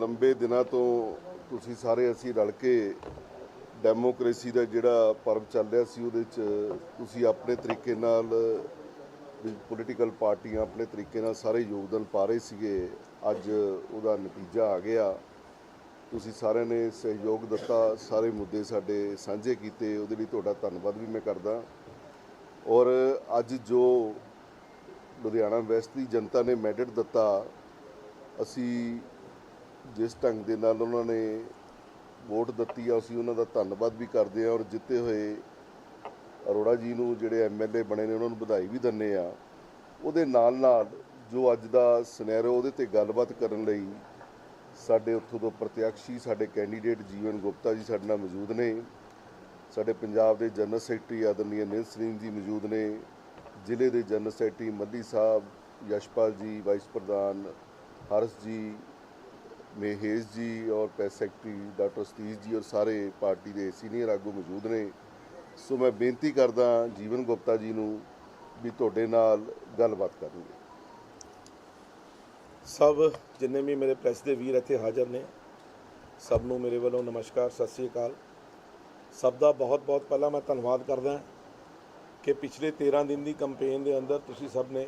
ਲੰਬੇ ਦਿਨਾਂ ਤੋਂ ਤੁਸੀਂ ਸਾਰੇ ਅਸੀਂ ਰਲ ਕੇ ਡੈਮੋਕ੍ਰੇਸੀ ਦਾ ਜਿਹੜਾ ਪਰਵ ਚੱਲ ਰਿਹਾ ਸੀ, ਉਹਦੇ 'ਚ ਤੁਸੀਂ ਆਪਣੇ ਤਰੀਕੇ ਨਾਲ ਪੋਲੀਟੀਕਲ ਪਾਰਟੀਆਂ ਆਪਣੇ ਤਰੀਕੇ ਨਾਲ ਸਾਰੇ ਯੋਗਦਾਨ ਪਾ ਰਹੇ ਸੀਗੇ। ਅੱਜ ਉਹਦਾ ਨਤੀਜਾ ਆ ਗਿਆ। ਤੁਸੀਂ ਸਾਰਿਆਂ ਨੇ ਸਹਿਯੋਗ ਦਿੱਤਾ। ਸਾਰੇ ਮੁੱਦੇ ਸਾਡੇ ਸਾਂਝੇ ਕੀਤੇ। ਉਹਦੇ ਲਈ ਤੁਹਾਡਾ ਧੰਨਵਾਦ ਵੀ ਮੈਂ ਕਰਦਾ। ਔਰ ਅੱਜ ਜੋ ਲੁਧਿਆਣਾ ਵੈਸਟ ਦੀ ਜਨਤਾ ਨੇ ਮੈਂਡੇਟ ਦਿੱਤਾ, ਅਸੀਂ ਜਿਸ ਢੰਗ ਦੇ ਨਾਲ ਉਹਨਾਂ ਨੇ ਵੋਟ ਦਿੱਤੀ ਆ, ਅਸੀਂ ਉਹਨਾਂ ਦਾ ਧੰਨਵਾਦ ਵੀ ਕਰਦੇ ਆ ਔਰ ਜਿੱਤੇ ਹੋਏ ਅਰੋੜਾ ਜੀ ਨੂੰ ਜਿਹੜੇ ਐਮਐਲਏ ਬਣੇ ਨੇ, ਉਹਨਾਂ ਨੂੰ ਵਧਾਈ ਵੀ ਦਿੰਨੇ ਆ ਉਹਦੇ ਨਾਲ ਨਾਲ ਜੋ ਅੱਜ ਦਾ ਸਿਨੈਰੀਓ ਉਹਦੇ ਤੇ ਗੱਲਬਾਤ ਕਰਨ ਲਈ ਸਾਡੇ ਉੱਥੋਂ ਤੋਂ ਪ੍ਰਤੀਕਸ਼ੀ ਸਾਡੇ ਕੈਂਡੀਡੇਟ ਜੀਵਨ ਗੁਪਤਾ ਜੀ ਸਾਡੇ ਨਾਲ ਮੌਜੂਦ ਨੇ, ਸਾਡੇ ਪੰਜਾਬ ਦੇ ਜਨਰਲ ਸੈਕਟਰੀ ਆਦਰਨੀय ਨਿਲ ਸਿੰਘ ਜੀ ਮੌਜੂਦ ਨੇ, ਜ਼ਿਲ੍ਹੇ ਦੇ ਜਨਰਲ ਸੈਕਟਰੀ ਮੱਲੀ ਸਾਹਿਬ, ਯਸ਼ਪਾਲ ਜੀ, ਵਾਈਸ ਪ੍ਰਧਾਨ ਹਰਸ ਜੀ ਮਹੇਸ਼ ਜੀ ਔਰ ਪ੍ਰੈਸ ਸੈਕਟਰੀ, ਡਾਕਟਰ ਸਤੀਸ਼ ਜੀ ਔਰ ਸਾਰੇ ਪਾਰਟੀ ਦੇ ਸੀਨੀਅਰ ਆਗੂ ਮੌਜੂਦ ਨੇ। ਸੋ ਮੈਂ ਬੇਨਤੀ ਕਰਦਾ ਜੀਵਨ ਗੁਪਤਾ ਜੀ ਨੂੰ ਵੀ ਤੁਹਾਡੇ ਨਾਲ ਗੱਲਬਾਤ ਕਰਨਗੇ ਸਭ ਜਿੰਨੇ ਵੀ ਮੇਰੇ ਪ੍ਰੈਸ ਦੇ ਵੀਰ ਇੱਥੇ ਹਾਜ਼ਰ ਨੇ, ਸਭ ਨੂੰ ਮੇਰੇ ਵੱਲੋਂ ਨਮਸਕਾਰ, ਸਤਿ ਸ੍ਰੀ ਅਕਾਲ। ਸਭ ਦਾ ਬਹੁਤ-ਬਹੁਤ ਪਹਿਲਾਂ ਮੈਂ ਧੰਨਵਾਦ ਕਰਦਾ ਕਿ ਪਿਛਲੇ 13 ਦਿਨ ਦੀ ਕੈਂਪੇਨ ਦੇ ਅੰਦਰ ਤੁਸੀਂ ਸਭ ਨੇ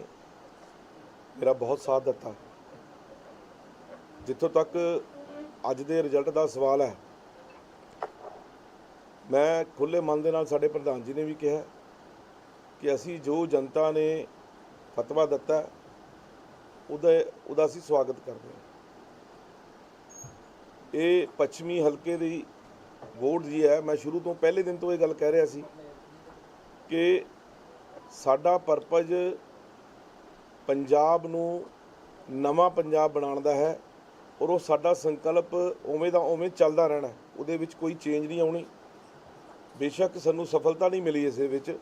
ਮੇਰਾ ਬਹੁਤ ਸਾਥ ਦਿੱਤਾ। ਜਿੱਥੋਂ ਤੱਕ ਅੱਜ ਦੇ ਰਿਜ਼ਲਟ ਦਾ ਸਵਾਲ ਹੈ, ਮੈਂ ਖੁੱਲੇ ਮਨ ਦੇ ਨਾਲ ਸਾਡੇ ਪ੍ਰਧਾਨ ਜੀ ਨੇ ਵੀ ਕਿਹਾ ਕਿ ਅਸੀਂ ਜੋ ਜਨਤਾ ਨੇ ਫਤਵਾ ਦਿੱਤਾ, ਉਹਦੇ, ਉਹਦਾ ਉਹਦਾ ਅਸੀਂ ਸਵਾਗਤ ਕਰਦੇ ਹਾਂ। ਇਹ ਪੱਛਮੀ ਹਲਕੇ ਦੀ ਵੋਟ ਜੀ ਹੈ। ਮੈਂ ਸ਼ੁਰੂ ਤੋਂ ਪਹਿਲੇ ਦਿਨ ਤੋਂ ਇਹ ਗੱਲ ਕਹਿ ਰਿਹਾ ਸੀ ਕਿ ਸਾਡਾ ਪਰਪਸ ਪੰਜਾਬ ਨੂੰ ਨਵਾਂ ਪੰਜਾਬ ਬਣਾਉਣ ਦਾ ਹੈ। ਔਰ ਉਹ ਸਾਡਾ ਸੰਕਲਪ ਉਵੇਂ ਦਾ ਉਵੇਂ ਚੱਲਦਾ ਰਹਿਣਾ ਉਹਦੇ ਵਿੱਚ ਕੋਈ ਚੇਂਜ ਨਹੀਂ ਆਉਣੀ। ਬੇਸ਼ੱਕ ਸਾਨੂੰ ਸਫਲਤਾ ਨਹੀਂ ਮਿਲੀ ਇਸ ਦੇ ਵਿੱਚ,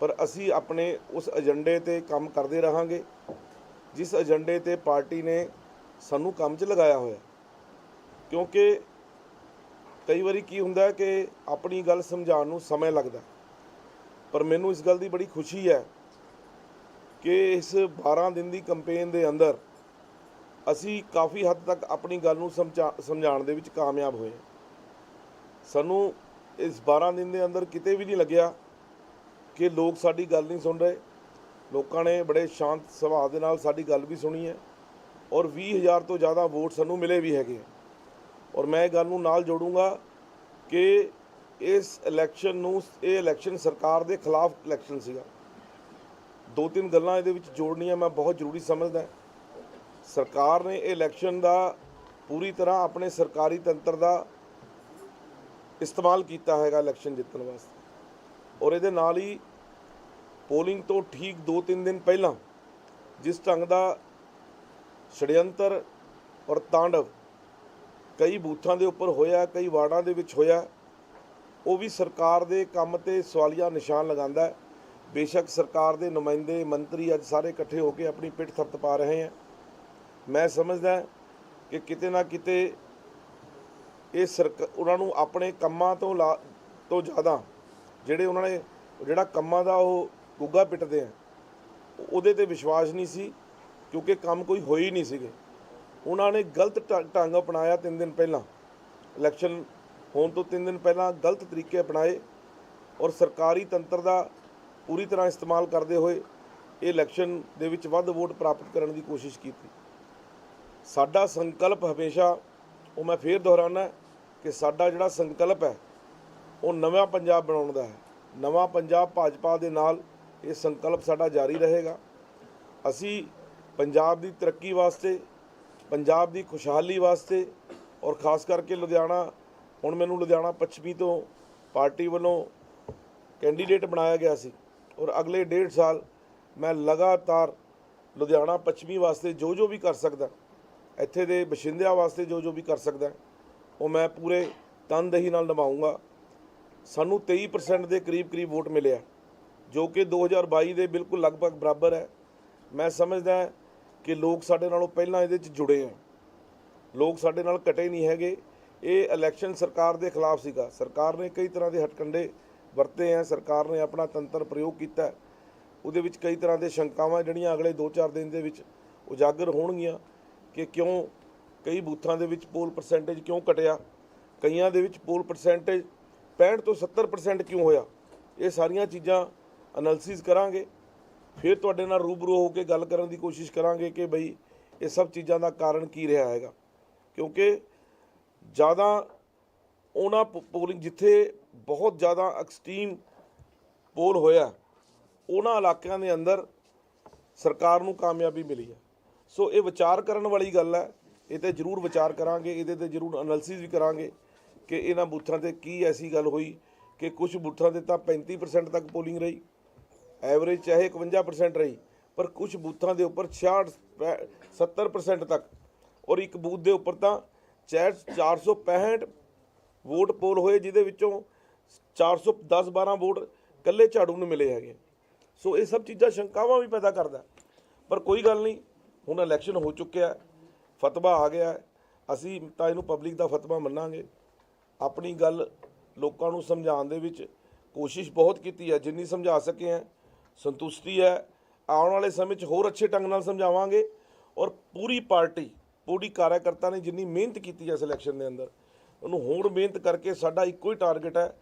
ਪਰ ਅਸੀਂ ਆਪਣੇ ਉਸ ਏਜੰਡੇ ਤੇ ਕੰਮ ਕਰਦੇ ਰਹਾਂਗੇ, ਜਿਸ ਏਜੰਡੇ ਤੇ ਪਾਰਟੀ ਨੇ ਸਾਨੂੰ ਕੰਮ 'ਚ ਲਗਾਇਆ ਹੋਇਆ ਕਿਉਂਕਿ ਕਈ ਵਾਰੀ ਕੀ ਹੁੰਦਾ ਕਿ ਆਪਣੀ ਗੱਲ ਸਮਝਾਉਣ ਨੂੰ ਸਮਾਂ ਲੱਗਦਾ ਪਰ ਮੈਨੂੰ ਇਸ ਗੱਲ ਦੀ ਬੜੀ ਖੁਸ਼ੀ ਹੈ ਕਿ ਇਸ 12 ਦਿਨ ਦੀ ਕੈਂਪੇਨ ਦੇ ਅੰਦਰ ਅਸੀਂ ਕਾਫੀ ਹੱਦ ਤੱਕ ਆਪਣੀ ਗੱਲ ਨੂੰ ਸਮਝਾ- ਸਮਝਾਉਣ ਦੇ ਵਿੱਚ ਕਾਮਯਾਬ ਹੋਏ ਸਾਨੂੰ ਇਸ 12 ਦਿਨ ਦੇ ਅੰਦਰ ਕਿਤੇ ਵੀ ਨਹੀਂ ਲੱਗਿਆ ਕਿ ਲੋਕ ਸਾਡੀ ਗੱਲ ਨਹੀਂ ਸੁਣ ਰਹੇ। ਲੋਕਾਂ ਨੇ ਬੜੇ ਸ਼ਾਂਤ ਸੁਭਾਅ ਦੇ ਨਾਲ ਸਾਡੀ ਗੱਲ ਵੀ ਸੁਣੀ ਹੈ ਔਰ 20000 ਤੋਂ ਜ਼ਿਆਦਾ ਵੋਟ ਸਾਨੂੰ ਮਿਲੇ ਵੀ ਹੈਗੇ ਆ। ਔਰ ਮੈਂ ਇਹ ਗੱਲ ਨੂੰ ਨਾਲ ਜੋੜੂੰਗਾ ਕਿ ਇਸ ਇਲੈਕਸ਼ਨ ਨੂੰ, ਇਹ ਇਲੈਕਸ਼ਨ ਸਰਕਾਰ ਦੇ ਖਿਲਾਫ ਇਲੈਕਸ਼ਨ ਸੀਗਾ। ਦੋ ਤਿੰਨ ਗੱਲਾਂ ਇਹਦੇ ਵਿੱਚ ਜੋੜਨੀਆਂ ਮੈਂ ਬਹੁਤ ਜ਼ਰੂਰੀ ਸਮਝਦਾ ਸਰਕਾਰ ਨੇ ਇਹ ਇਲੈਕਸ਼ਨ ਦਾ ਪੂਰੀ ਤਰ੍ਹਾਂ ਆਪਣੇ ਸਰਕਾਰੀ ਤੰਤਰ ਦਾ ਇਸਤੇਮਾਲ ਕੀਤਾ ਹੈਗਾ ਇਲੈਕਸ਼ਨ ਜਿੱਤਣ ਵਾਸਤੇ। ਔਰ ਇਹਦੇ ਨਾਲ ਹੀ ਪੋਲਿੰਗ ਤੋਂ ਠੀਕ 2-3 ਦਿਨ ਪਹਿਲਾਂ ਜਿਸ ਢੰਗ ਦਾ ਛੜਯੰਤਰ ਔਰ ਤਾਂਡਵ ਕਈ ਬੂਥਾਂ ਦੇ ਉੱਪਰ ਹੋਇਆ, ਕਈ ਵਾਰਡਾਂ ਦੇ ਵਿੱਚ ਹੋਇਆ, ਉਹ ਵੀ ਸਰਕਾਰ ਦੇ ਕੰਮ ਤੇ ਸਵਾਲੀਆ ਨਿਸ਼ਾਨ ਲਗਾਉਂਦਾ ਬੇਸ਼ੱਕ ਸਰਕਾਰ ਦੇ ਨੁਮਾਇੰਦੇ, ਮੰਤਰੀ ਅੱਜ ਸਾਰੇ ਇਕੱਠੇ ਹੋ ਕੇ ਆਪਣੀ ਪਿੱਠ ਥਪਥਪਾ ਰਹੇ ਹੈ ਮੈਂ ਸਮਝਦਾ ਕਿ ਕਿਤੇ ਨਾ ਕਿਤੇ ਇਹ ਸਰਕ, ਉਹਨਾਂ ਨੂੰ ਆਪਣੇ ਕੰਮਾਂ ਤੋਂ ਲਾ- ਤੋਂ ਜ਼ਿਆਦਾ ਜਿਹੜੇ ਉਹਨਾਂ ਨੇ, ਜਿਹੜਾ ਕੰਮਾਂ ਦਾ ਉਹ ਗੁੱਗਾ ਪਿੱਟਦੇ ਆ, ਉਹਦੇ ਤੇ ਵਿਸ਼ਵਾਸ ਨਹੀਂ ਸੀ ਕਿਉਂਕਿ ਕੰਮ ਕੋਈ ਹੋਈ ਹੀ ਨਹੀਂ ਸੀਗੇ। ਉਹਨਾਂ ਨੇ ਗਲਤ ਢੰਗ ਅਪਣਾਇਆ ਤਿੰਨ ਦਿਨ ਪਹਿਲਾਂ। ਇਲੈਕਸ਼ਨ ਹੋਣ ਤੋਂ ਤਿੰਨ ਦਿਨ ਪਹਿਲਾਂ ਗਲਤ ਤਰੀਕੇ ਅਪਣਾਏ ਔਰ ਸਰਕਾਰੀ ਤੰਤਰ ਦਾ ਪੂਰੀ ਤਰ੍ਹਾਂ ਇਸਤੇਮਾਲ ਕਰਦੇ ਹੋਏ ਇਹ ਇਲੈਕਸ਼ਨ ਦੇ ਵਿੱਚ ਵੱਧ ਵੋਟ ਪ੍ਰਾਪਤ ਕਰਨ ਦੀ ਕੋਸ਼ਿਸ਼ ਕੀਤੀ। ਸਾਡਾ ਸੰਕਲਪ ਹਮੇਸ਼ਾ, ਉਹ ਮੈਂ ਫੇਰ ਦੁਹਰਾਉਣਾ ਕਿ ਸਾਡਾ ਜਿਹੜਾ ਸੰਕਲਪ ਹੈ, ਉਹ ਨਵਾਂ ਪੰਜਾਬ ਬਣਾਉਣ ਦਾ ਹੈ। ਨਵਾਂ ਪੰਜਾਬ ਭਾਜਪਾ ਦੇ ਨਾਲ ਇਹ ਸੰਕਲਪ ਸਾਡਾ ਜਾਰੀ ਰਹੇਗਾ। ਅਸੀਂ ਪੰਜਾਬ ਦੀ ਤਰੱਕੀ ਵਾਸਤੇ, ਪੰਜਾਬ ਦੀ ਖੁਸ਼ਹਾਲੀ ਵਾਸਤੇ ਔਰ ਖਾਸ ਕਰਕੇ ਲੁਧਿਆਣਾ, ਹੁਣ ਮੈਨੂੰ ਲੁਧਿਆਣਾ ਪੱਛਮੀ ਤੋਂ ਪਾਰਟੀ ਵੱਲੋਂ ਕੈਂਡੀਡੇਟ ਬਣਾਇਆ ਗਿਆ ਸੀ ਔਰ ਅਗਲੇ ਡੇਢ ਸਾਲ ਮੈਂ ਲਗਾਤਾਰ ਲੁਧਿਆਣਾ ਪੱਛਮੀ ਵਾਸਤੇ ਜੋ ਜੋ ਵੀ ਕਰ ਸਕਦਾ ਇੱਥੇ ਦੇ ਬਸ਼ਿੰਦਿਆਂ ਵਾਸਤੇ ਜੋ ਜੋ ਵੀ ਕਰ ਸਕਦਾ ਉਹ ਮੈਂ ਪੂਰੇ ਤਨਦੇਹੀ ਨਾਲ ਨਿਭਾਊਂਗਾ। ਸਾਨੂੰ 23% ਦੇ ਕਰੀਬ ਕਰੀਬ ਵੋਟ ਮਿਲਿਆ। ਜੋ ਕਿ 2022 ਦੇ ਬਿਲਕੁਲ ਲਗਭਗ ਬਰਾਬਰ ਹੈ। ਮੈਂ ਸਮਝਦਾ ਕਿ ਲੋਕ ਸਾਡੇ ਨਾਲੋਂ ਪਹਿਲਾਂ ਇਹਦੇ 'ਚ ਜੁੜੇ ਆ। ਲੋਕ ਸਾਡੇ ਨਾਲ ਘਟੇ ਨਹੀਂ ਹੈਗੇ। ਇਹ ਇਲੈਕਸ਼ਨ ਸਰਕਾਰ ਦੇ ਖਿਲਾਫ ਸੀਗਾ। ਸਰਕਾਰ ਨੇ ਕਈ ਤਰ੍ਹਾਂ ਦੇ ਹਟਕੰਡੇ ਵਰਤੇ ਆ। ਸਰਕਾਰ ਨੇ ਆਪਣਾ ਤੰਤਰ ਪ੍ਰਯੋਗ ਕੀਤਾ। ਉਹਦੇ ਵਿੱਚ ਕਈ ਤਰ੍ਹਾਂ ਦੇ ਸ਼ੰਕਾਵਾਂ ਜਿਹੜੀਆਂ ਅਗਲੇ 2-4 ਦਿਨ ਦੇ ਵਿੱਚ ਉਜਾਗਰ ਹੋਣਗੀਆਂ। ਕਿ ਕਿਉਂ ਕਈ ਬੂਥਾਂ ਦੇ ਵਿੱਚ ਪੋਲ ਪਰਸੈਂਟੇਜ ਕਿਉਂ ਘਟਿਆ? ਕਈਆਂ ਦੇ ਵਿੱਚ ਪੋਲ ਪਰਸੈਂਟੇਜ 65 ਤੋਂ 70% ਕਿਉਂ ਹੋਇਆ? ਇਹ ਸਾਰੀਆਂ ਚੀਜ਼ਾਂ ਐਨਾਲਿਸਿਸ ਕਰਾਂਗੇ। ਫਿਰ ਤੁਹਾਡੇ ਨਾਲ ਰੂਬਰੂ ਹੋ ਕੇ ਗੱਲ ਕਰਨ ਦੀ ਕੋਸ਼ਿਸ਼ ਕਰਾਂਗੇ ਕਿ ਬਈ ਇਹ ਸਭ ਚੀਜ਼ਾਂ ਦਾ ਕਾਰਨ ਕੀ ਰਿਹਾ ਹੈਗਾ। ਕਿਉਂਕਿ ਜ਼ਿਆਦਾ ਉਹਨਾਂ ਪੋਲਿੰਗ ਜਿੱਥੇ ਬਹੁਤ ਜ਼ਿਆਦਾ ਐਕਸਟ੍ਰੀਮ ਪੋਲ ਹੋਇਆ, ਉਹਨਾਂ ਇਲਾਕਿਆਂ ਦੇ ਅੰਦਰ ਸਰਕਾਰ ਨੂੰ ਕਾਮਯਾਬੀ ਮਿਲੀ ਹੈ। ਸੋ ਇਹ ਵਿਚਾਰ ਕਰਨ ਵਾਲੀ ਗੱਲ ਹੈ। ਇਹ ਤੇ ਜ਼ਰੂਰ ਵਿਚਾਰ ਕਰਾਂਗੇ। ਇਹਦੇ ਤੇ ਜ਼ਰੂਰ ਐਨਾਲਿਸਿਸ ਵੀ ਕਰਾਂਗੇ ਕਿ ਇਹਨਾਂ ਬੂਥਾਂ ਤੇ ਕੀ ਐਸੀ ਗੱਲ ਹੋਈ ਕਿ ਕੁਝ ਬੂਥਾਂ ਤੇ ਤਾਂ 35% ਤੱਕ ਪੋਲਿੰਗ ਰਹੀ। ਐਵਰੇਜ ਚਾਹੇ 51% ਰਹੀ, ਪਰ ਕੁਝ ਬੂਥਾਂ ਦੇ ਉੱਪਰ 66 70% ਤੱਕ। ਔਰ ਇੱਕ ਬੂਥ ਦੇ ਉੱਪਰ ਤਾਂ 465 ਵੋਟ ਪੋਲ ਹੋਏ, ਜਿਹਦੇ ਵਿੱਚੋਂ 410 12 ਵੋਟ ਕੱਲੇ ਝਾੜੂ ਨੂੰ ਮਿਲੇ ਹੈਗੇ। ਸੋ ਇਹ ਸਭ ਚੀਜ਼ਾਂ ਸ਼ੰਕਾਵਾਂ ਵੀ ਪੈਦਾ ਕਰਦਾ। ਪਰ ਕੋਈ ਗੱਲ ਨਹੀਂ ਹੁਣ ਇਲੈਕਸ਼ਨ ਹੋ ਚੁੱਕਿਆ ਫਤਵਾ ਆ ਗਿਆ ਅਸੀਂ ਤਾਂ ਇਹਨੂੰ ਪਬਲਿਕ ਦਾ ਫਤਵਾ ਮੰਨਾਂਗੇ। ਆਪਣੀ ਗੱਲ ਲੋਕਾਂ ਨੂੰ ਸਮਝਾਉਣ ਦੇ ਵਿੱਚ ਕੋਸ਼ਿਸ਼ ਬਹੁਤ ਕੀਤੀ ਹੈ, ਜਿੰਨੀ ਸਮਝਾ ਸਕੇ ਹੈ, ਸੰਤੁਸ਼ਟੀ ਹੈ। ਆਉਣ ਵਾਲੇ ਸਮੇਂ 'ਚ ਹੋਰ ਅੱਛੇ ਢੰਗ ਨਾਲ ਸਮਝਾਵਾਂਗੇ ਔਰ ਪੂਰੀ ਪਾਰਟੀ, ਪੂਰੀ ਕਾਰਜਕਰਤਾ ਨੇ ਜਿੰਨੀ ਮਿਹਨਤ ਕੀਤੀ ਹੈ ਇਸ ਇਲੈਕਸ਼ਨ ਦੇ ਅੰਦਰ, ਉਹਨੂੰ ਹੋਰ ਮਿਹਨਤ ਕਰਕੇ ਸਾਡਾ ਇੱਕੋ ਹੀ ਟਾਰਗੇਟ ਹੈ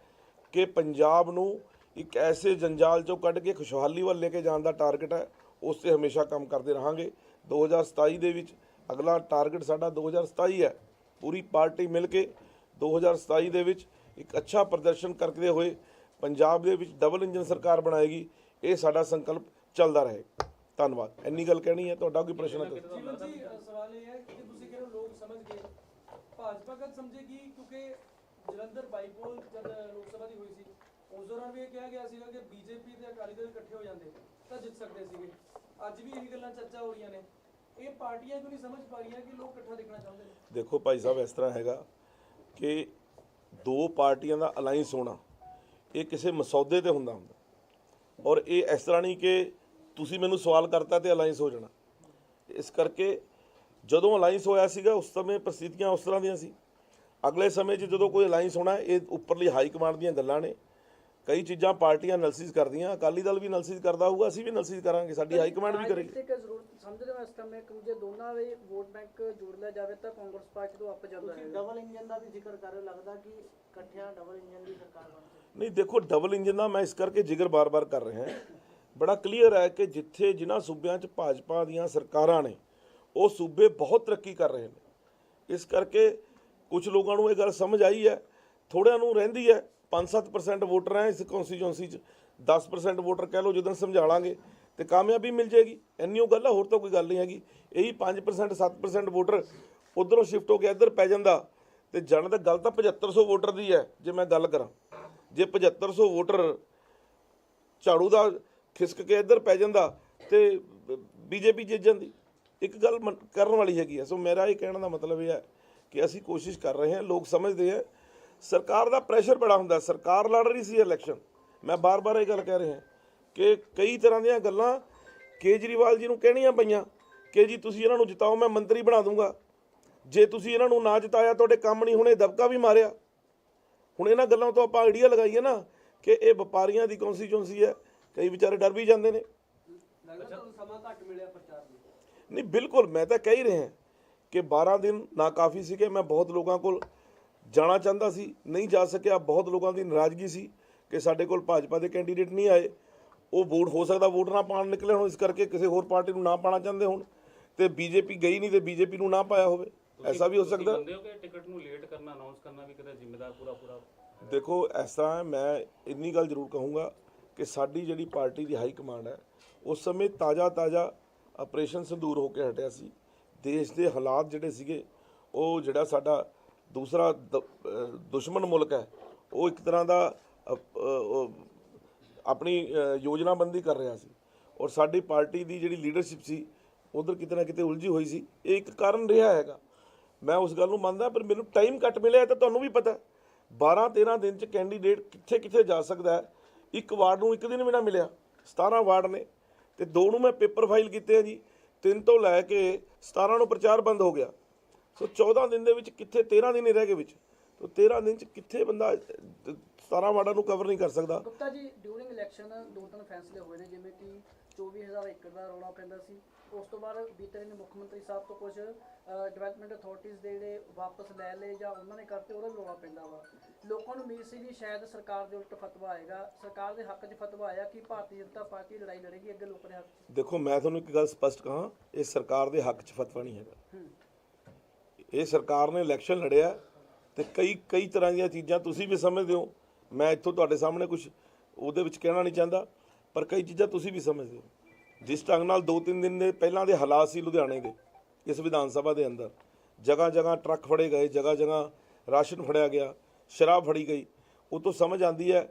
ਕਿ ਪੰਜਾਬ ਨੂੰ ਇੱਕ ਐਸੇ ਜੰਜਾਲ ਚੋਂ ਕੱਢ ਕੇ ਖੁਸ਼ਹਾਲੀ ਵੱਲ ਲੈ ਕੇ ਜਾਣ ਦਾ ਟਾਰਗੇਟ ਹੈ, ਉਸ ਤੇ ਹਮੇਸ਼ਾ ਕੰਮ ਕਰਦੇ ਰਹਾਂਗੇ। 2027 ਦੇ ਵਿੱਚ ਅਗਲਾ ਟਾਰਗੇਟ ਸਾਡਾ 2027 ਹੈ। ਪੂਰੀ ਪਾਰਟੀ ਮਿਲ ਕੇ 2027 ਦੇ ਵਿੱਚ ਇੱਕ ਅੱਛਾ ਪ੍ਰਦਰਸ਼ਨ ਕਰਦੇ ਹੋਏ। ਪੰਜਾਬ ਦੇ ਵਿੱਚ ਡਬਲ ਇੰਜਨ ਸਰਕਾਰ ਬਣਾਏਗੀ। ਇਹ ਸਾਡਾ ਸੰਕਲਪ ਚੱਲਦਾ ਰਹੇ। ਧੰਨਵਾਦ। ਇੰਨੀ ਗੱਲ ਕਹਿਣੀ ਹੈ, ਤੁਹਾਡਾ ਕੋਈ ਪ੍ਰਸ਼ਨ ਹੈ ਜੀਵਨ ਜੀ ਸਵਾਲ ਇਹ ਹੈ ਕਿ ਤੁਸੀਂ ਕਹਿੰਦੇ ਲੋਕ ਸਮਝ ਗਏ? ਭਾਜਪਾ ਕਦ ਸਮਝੇਗੀ ਕਿਉਂਕਿ ਜਲੰਧਰ ਬਾਈਪੋਲ ਜਦ ਲੋਕ ਸਭਾ ਦੀ ਹੋਈ ਸੀ, ਉਸ ਦੌਰਾਨ ਵੀ ਇਹ ਕਿਹਾ ਗਿਆ ਸੀਗਾ ਕਿ ਬੀਜੇਪੀ ਤੇ ਅਕਾਲੀ ਦਲ ਇਕੱਠੇ ਹੋ ਜਾਂਦੇ, ਤਾਂ ਜਿੱਤ ਸਕਦੇ ਸੀਗੇ। ਅੱਜ ਵੀ ਇਹੀ ਗੱਲਾਂ ਚਰਚਾ ਹੋ ਰਹੀਆਂ ਨੇ। ਇਹ ਪਾਰਟੀਆਂ ਕਿਉਂ ਨਹੀਂ ਸਮਝ ਪਾ ਰਹੀਆਂ ਕਿ ਲੋਕ ਇਕੱਠਾ ਦੇਖਣਾ ਚਾਹੁੰਦੇ ਨੇ? ਦੇਖੋ ਭਾਈ ਸਾਹਿਬ, ਇਸ ਤਰ੍ਹਾਂ ਹੈਗਾ ਕਿ ਦੋ ਪਾਰਟੀਆਂ ਦਾ ਅਲਾਈਅੰਸ ਹੋਣਾ, ਇਹ ਕਿਸੇ ਮਸੌਦੇ ਤੇ ਹੁੰਦਾ ਹੁੰਦਾ। ਔਰ ਇਹ ਇਸ ਤਰ੍ਹਾਂ ਨਹੀਂ ਕਿ ਤੁਸੀਂ ਮੈਨੂੰ ਸਵਾਲ ਕਰਤਾ ਤੇ ਅਲਾਈਅੰਸ ਹੋ ਜਾਣਾ। ਇਸ ਕਰਕੇ ਜਦੋਂ ਅਲਾਈਅੰਸ ਹੋਇਆ ਸੀਗਾ, ਉਸ ਸਮੇਂ ਪ੍ਰਸਥਿਤੀਆਂ ਉਸ ਤਰ੍ਹਾਂ ਦੀਆਂ ਸੀ। ਅਗਲੇ ਸਮੇਂ 'ਚ ਜਦੋਂ ਕੋਈ ਅਲਾਈਅੰਸ ਹੋਣਾ, ਇਹ ਉੱਪਰਲੀ ਹਾਈ ਕਮਾਂਡ ਦੀਆਂ ਗੱਲਾਂ ਨੇ। ਕਈ ਚੀਜ਼ਾਂ ਪਾਰਟੀਆਂ ਐਨਾਲਿਸਿਸ ਕਰਦੀਆਂ ਅਕਾਲੀ ਦਲ ਵੀ ਐਨਾਲਿਸਿਸ ਕਰਦਾ ਹੋਊਗਾ ਅਸੀਂ ਵੀ ਐਨਾਲਿਸਿਸ ਕਰਾਂਗੇ ਸਾਡੀ ਹਾਈ ਕਮਾਂਡ ਵੀ ਕਰੇਗੀ। ਰਾਜਨੀਤਿਕ ਜ਼ਰੂਰਤ ਸਮਝਦੇ ਹੋ ਇਸ ਸਮੇਂ ਕਿ ਜੇ ਦੋਨਾਂ ਦੇ ਵੋਟ ਬੈਂਕ ਜੋੜ ਲਿਆ ਜਾਵੇ ਤਾਂ ਕਾਂਗਰਸ ਪਾਰਟੀ ਤੋਂ ਅੱਪ ਜਾਂਦਾ ਤੁਸੀਂ ਹੈ ਡਬਲ ਇੰਜਨ ਦਾ ਵੀ ਜ਼ਿਕਰ ਕਰ ਰਹੇ ਹੋ ਲੱਗਦਾ ਕਿ ਇਕੱਠਿਆਂ ਡਬਲ ਇੰਜਨ ਦੀ ਸਰਕਾਰ ਬਣ ਸਕਦੀ ਨਹੀਂ ਦੇਖੋ ਡਬਲ ਇੰਜਨ ਦਾ ਮੈਂ ਇਸ ਕਰਕੇ ਜ਼ਿਕਰ ਬਾਰ-ਬਾਰ ਕਰ ਰਿਹਾ ਹਾਂ। ਬੜਾ ਕਲੀਅਰ ਹੈ ਕਿ ਜਿੱਥੇ ਜਿਨ੍ਹਾਂ ਸੂਬਿਆਂ 'ਚ ਭਾਜਪਾ ਦੀਆਂ ਸਰਕਾਰਾਂ ਨੇ ਉਹ ਸੂਬੇ ਬਹੁਤ ਤਰੱਕੀ ਕਰ ਰਹੇ ਨੇ। ਇਸ ਕਰਕੇ ਕੁਝ ਲੋਕਾਂ ਨੂੰ ਇਹ ਗੱਲ ਸਮਝ ਆਈ ਹੈ ਥੋੜਿਆਂ ਨੂੰ ਰਹਿੰਦੀ ਹੈ 5-7% ਵੋਟਰ ਹੈ ਇਸ ਕਨਸਟੀਚੁਐਂਸੀ 'ਚ। 10% ਵੋਟਰ ਕਹਿ ਲਓ, ਜਦੋਂ ਸਮਝਾ ਲਾਂਗੇ ਤੇ ਕਾਮਯਾਬੀ ਮਿਲ ਜਾਏਗੀ। ਇੰਨੀ ਉਹ ਗੱਲ ਆ, ਹੋਰ ਤਾਂ ਕੋਈ ਗੱਲ ਨਹੀਂ ਹੈਗੀ। ਇਹੀ 5% 7% ਵੋਟਰ ਉਧਰੋਂ ਸ਼ਿਫਟ ਹੋ ਕੇ ਇੱਧਰ ਪੈ ਜਾਂਦਾ ਤੇ ਜਾਣ ਤਾਂ ਗੱਲ ਤਾਂ 7500 ਵੋਟਰ ਦੀ ਹੈ ਜੇ ਮੈਂ ਗੱਲ ਕਰਾਂ। ਜੇ 7500 ਵੋਟਰ ਝਾੜੂ ਦਾ ਖਿਸਕ ਕੇ ਇੱਧਰ ਪੈ ਜਾਂਦਾ ਤੇ ਬੀਜੇਪੀ ਜਿੱਤ ਜਾਂਦੀ। ਇੱਕ ਗੱਲ ਮੰਨ- ਕਰਨ ਵਾਲੀ ਹੈਗੀ ਹੈ ਸੋ ਮੇਰਾ ਇਹ ਕਹਿਣ ਦਾ ਮਤਲਬ ਇਹ ਹੈ ਕਿ ਅਸੀਂ ਕੋਸ਼ਿਸ਼ ਕਰ ਰਹੇ ਹਾਂ ਲੋਕ ਸਮਝਦੇ ਹੈ ਸਰਕਾਰ ਦਾ ਪ੍ਰੈਸ਼ਰ ਬੜਾ ਹੁੰਦਾ ਸਰਕਾਰ ਲੜ ਰਹੀ ਸੀ ਇਲੈਕਸ਼ਨ ਮੈਂ ਬਾਰ-ਬਾਰ ਇਹ ਗੱਲ ਕਹਿ ਰਿਹਾ ਕਿ ਕਈ ਤਰ੍ਹਾਂ ਦੀਆਂ ਗੱਲਾਂ ਕੇਜਰੀਵਾਲ ਜੀ ਨੂੰ ਕਹਿਣੀਆਂ ਪਈਆਂ ਕਿ ਜੀ ਤੁਸੀਂ ਇਹਨਾਂ ਨੂੰ ਜਿਤਾਓ ਮੈਂ ਮੰਤਰੀ ਬਣਾ ਦੂੰਗਾ। ਜੇ ਤੁਸੀਂ ਇਹਨਾਂ ਨੂੰ ਨਾ ਜਿਤਾਇਆ ਤੁਹਾਡੇ ਕੰਮ ਨਹੀਂ ਹੋਣੇ ਦਬਕਾ ਵੀ ਮਾਰਿਆ। ਹੁਣ ਇਹਨਾਂ ਗੱਲਾਂ ਤੋਂ ਆਪਾਂ ਆਈਡੀਆ ਲਗਾਈਏ ਨਾ ਕਿ ਇਹ ਵਪਾਰੀਆਂ ਦੀ ਕਨਸਟੀਚੁਐਂਸੀ ਹੈ ਕਈ ਵਿਚਾਰੇ ਡਰ ਵੀ ਜਾਂਦੇ ਨੇ। ਨਹੀਂ ਬਿਲਕੁਲ ਮੈਂ ਤਾਂ ਕਹਿ ਹੀ ਰਿਹਾ ਕਿ 12 ਦਿਨ ਨਾ ਕਾਫੀ ਸੀਗੇ ਮੈਂ ਬਹੁਤ ਲੋਕਾਂ ਕੋਲ ਜਾਣਾ ਚਾਹੁੰਦਾ ਸੀ ਨਹੀਂ ਜਾ ਸਕਿਆ ਬਹੁਤ ਲੋਕਾਂ ਦੀ ਨਾਰਾਜ਼ਗੀ ਸੀ ਕਿ ਸਾਡੇ ਕੋਲ ਭਾਜਪਾ ਦੇ ਕੈਂਡੀਡੇਟ ਨਹੀਂ ਆਏ। ਉਹ ਵੋਟ ਹੋ ਸਕਦਾ ਵੋਟ ਨਾ ਪਾਣ ਨਿਕਲੇ ਹੁਣ ਇਸ ਕਰਕੇ ਕਿਸੇ ਹੋਰ ਪਾਰਟੀ ਨੂੰ ਨਾ ਪਾਣਾ ਚਾਹੁੰਦੇ ਹੁਣ। ਤੇ ਬੀਜੇਪੀ ਗਈ ਨਹੀਂ ਤੇ ਬੀਜੇਪੀ ਨੂੰ ਨਾ ਪਾਇਆ ਹੋਵੇ। ਐਸਾ ਵੀ ਹੋ ਸਕਦਾ। ਮੰਨਦੇ ਹੋ ਕਿ ਟਿਕਟ ਨੂੰ ਲੇਟ ਕਰਨਾ ਅਨਾਉਂਸ ਕਰਨਾ ਵੀ ਕਿਤੇ ਜ਼ਿੰਮੇਦਾਰ ਪੂਰਾ ਪੂਰਾ ਦੇਖੋ ਇਸ ਤਰ੍ਹਾਂ ਹੈ ਮੈਂ ਇੰਨੀ ਗੱਲ ਜ਼ਰੂਰ ਕਹੂੰਗਾ ਕਿ ਸਾਡੀ ਜਿਹੜੀ ਪਾਰਟੀ ਦੀ ਹਾਈ ਕਮਾਂਡ ਹੈ ਉਸ ਸਮੇਂ ਤਾਜ਼ਾ ਤਾਜ਼ਾ ਆਪਰੇਸ਼ਨ ਸੰਦੂਰ ਹੋ ਕੇ ਹਟਿਆ ਸੀ। ਦੇਸ਼ ਦੇ ਹਾਲਾਤ ਜਿਹੜੇ ਸੀਗੇ ਉਹ ਜਿਹੜਾ ਸਾਡਾ ਦੂਸਰਾ ਦ- ਦੁਸ਼ਮਣ ਮੁਲਕ ਹੈ। ਉਹ ਇੱਕ ਤਰ੍ਹਾਂ ਦਾ ਆਪਣੀ ਯੋਜਨਾਬੰਦੀ ਕਰ ਰਿਹਾ ਸੀ। ਔਰ ਸਾਡੀ ਪਾਰਟੀ ਦੀ ਜਿਹੜੀ ਲੀਡਰਸ਼ਿਪ ਸੀ, ਉਧਰ ਕਿਤੇ ਨਾ ਕਿਤੇ ਉਲਝੀ ਹੋਈ ਸੀ। ਇਹ ਇੱਕ ਕਾਰਨ ਰਿਹਾ ਹੈਗਾ। ਮੈਂ ਉਸ ਗੱਲ ਨੂੰ ਮੰਨਦਾ, ਪਰ ਮੈਨੂੰ ਟਾਈਮ ਘੱਟ ਮਿਲਿਆ ਤਾਂ ਤੁਹਾਨੂੰ ਵੀ ਪਤਾ 12 13 ਦਿਨ ਚ ਕੈਂਡੀਡੇਟ ਕਿੱਥੇ ਕਿੱਥੇ ਜਾ ਸਕਦਾ ਇੱਕ ਵਾਰਡ ਨੂੰ ਇੱਕ ਦਿਨ ਵੀ ਨਾ ਮਿਲਿਆ। 17 ਵਾਰਡ ਨੇ। ਤੇ ਦੋ ਨੂੰ ਮੈਂ ਪੇਪਰ ਫਾਈਲ ਕੀਤੇ ਆ ਜੀ। ਤਿੰਨ ਤੋਂ ਲੈ ਕੇ 17 ਨੂੰ ਪ੍ਰਚਾਰ ਬੰਦ ਹੋ ਗਿਆ। ਸੋ 14 ਦਿਨ ਦੇ ਵਿੱਚ ਕਿੱਥੇ 13 ਦਿਨ ਹੀ ਰਹਿ ਗਏ ਵਿੱਚ। ਤੋ 13 ਦਿਨ ਚ ਕਿੱਥੇ ਬੰਦਾ ਅਹ, 17 ਵਾਰਡਾਂ ਨੂੰ ਕਵਰ ਨਹੀਂ ਕਰ ਸਕਦਾ। ਗੁਪਤਾ ਜੀ ਡਿਊਰਿੰਗ ਇਲੈਕਸ਼ਨ ਦੋ ਤਿੰਨ ਫੈਸਲੇ ਹੋਏ ਨੇ ਜਿਵੇਂ ਕਿ 24000 ਏਕੜ ਦਾ ਰੌਲਾ ਪੈਂਦਾ ਸੀ। ਉਸ ਤੋਂ ਬਾਅਦ ਬੀਤੇ ਦਿਨ ਮੁੱਖ ਮੰਤਰੀ ਸਾਹਿਬ ਤੋਂ ਕੁਝ ਡਿਵੈਲਪਮੈਂਟ ਅਥਾਰਟੀਆਂ ਦੇ ਜਿਹੜੇ ਵਾਪਸ ਲੈ ਲਏ ਜਾਂ ਉਹਨਾਂ ਨੇ ਕਰਤੇ ਉਹਦਾ ਰੌਲਾ ਪੈਂਦਾ ਵਾ। ਲੋਕਾਂ ਨੂੰ ਉਮੀਦ ਸੀ ਵੀ ਸ਼ਾਇਦ ਸਰਕਾਰ ਦੇ ਉਲਟ ਫਤਵਾ ਆਏਗਾ। ਸਰਕਾਰ ਦੇ ਹੱਕ 'ਚ ਫਤਵਾ ਆਇਆ ਕਿ ਭਾਰਤੀ ਜਨਤਾ ਪਾਰਟੀ ਲੜਾਈ ਲੜੇਗੀ ਅੱਗੇ ਲੋਕਾਂ ਦੇ ਹੱਕ 'ਚ। ਦੇਖੋ ਮੈਂ ਤੁਹਾਨੂੰ ਇੱਕ ਗੱਲ ਸਪਸ਼ਟ ਕਹਾਂ ਇਹ ਸਰਕਾਰ ਦੇ ਹੱਕ 'ਚ ਫਤਵਾ ਨਹੀਂ ਹੈਗਾ। ਇਹ ਸਰਕਾਰ ਨੇ ਇਲੈਕਸ਼ਨ ਲੜਿਆ ਤੇ ਕਈ ਕਈ ਤਰ੍ਹਾਂ ਦੀਆਂ ਚੀਜ਼ਾਂ ਤੁਸੀਂ ਵੀ ਸਮਝਦੇ ਹੋ। ਮੈਂ ਇੱਥੋਂ ਤੁਹਾਡੇ ਸਾਹਮਣੇ ਕੁਝ ਉਹਦੇ ਵਿੱਚ ਕਹਿਣਾ ਨਹੀਂ ਚਾਹੁੰਦਾ, ਪਰ ਕਈ ਚੀਜ਼ਾਂ ਤੁਸੀਂ ਵੀ ਸਮਝਦੇ ਹੋ। ਜਿਸ ਢੰਗ ਨਾਲ ਦੋ ਤਿੰਨ ਦਿਨ ਦੇ ਪਹਿਲਾਂ ਦੇ ਹਾਲਾਤ ਸੀ ਲੁਧਿਆਣੇ ਦੇ, ਇਸ ਵਿਧਾਨ ਸਭਾ ਦੇ ਅੰਦਰ। ਜਗ੍ਹਾ ਜਗ੍ਹਾ ਟਰੱਕ ਫੜੇ ਗਏ, ਜਗ੍ਹਾ ਜਗ੍ਹਾ ਰਾਸ਼ਨ ਫੜਿਆ ਗਿਆ, ਸ਼ਰਾਬ ਫੜੀ ਗਈ। ਉਹ ਤੋਂ ਸਮਝ ਆਉਂਦੀ ਹੈ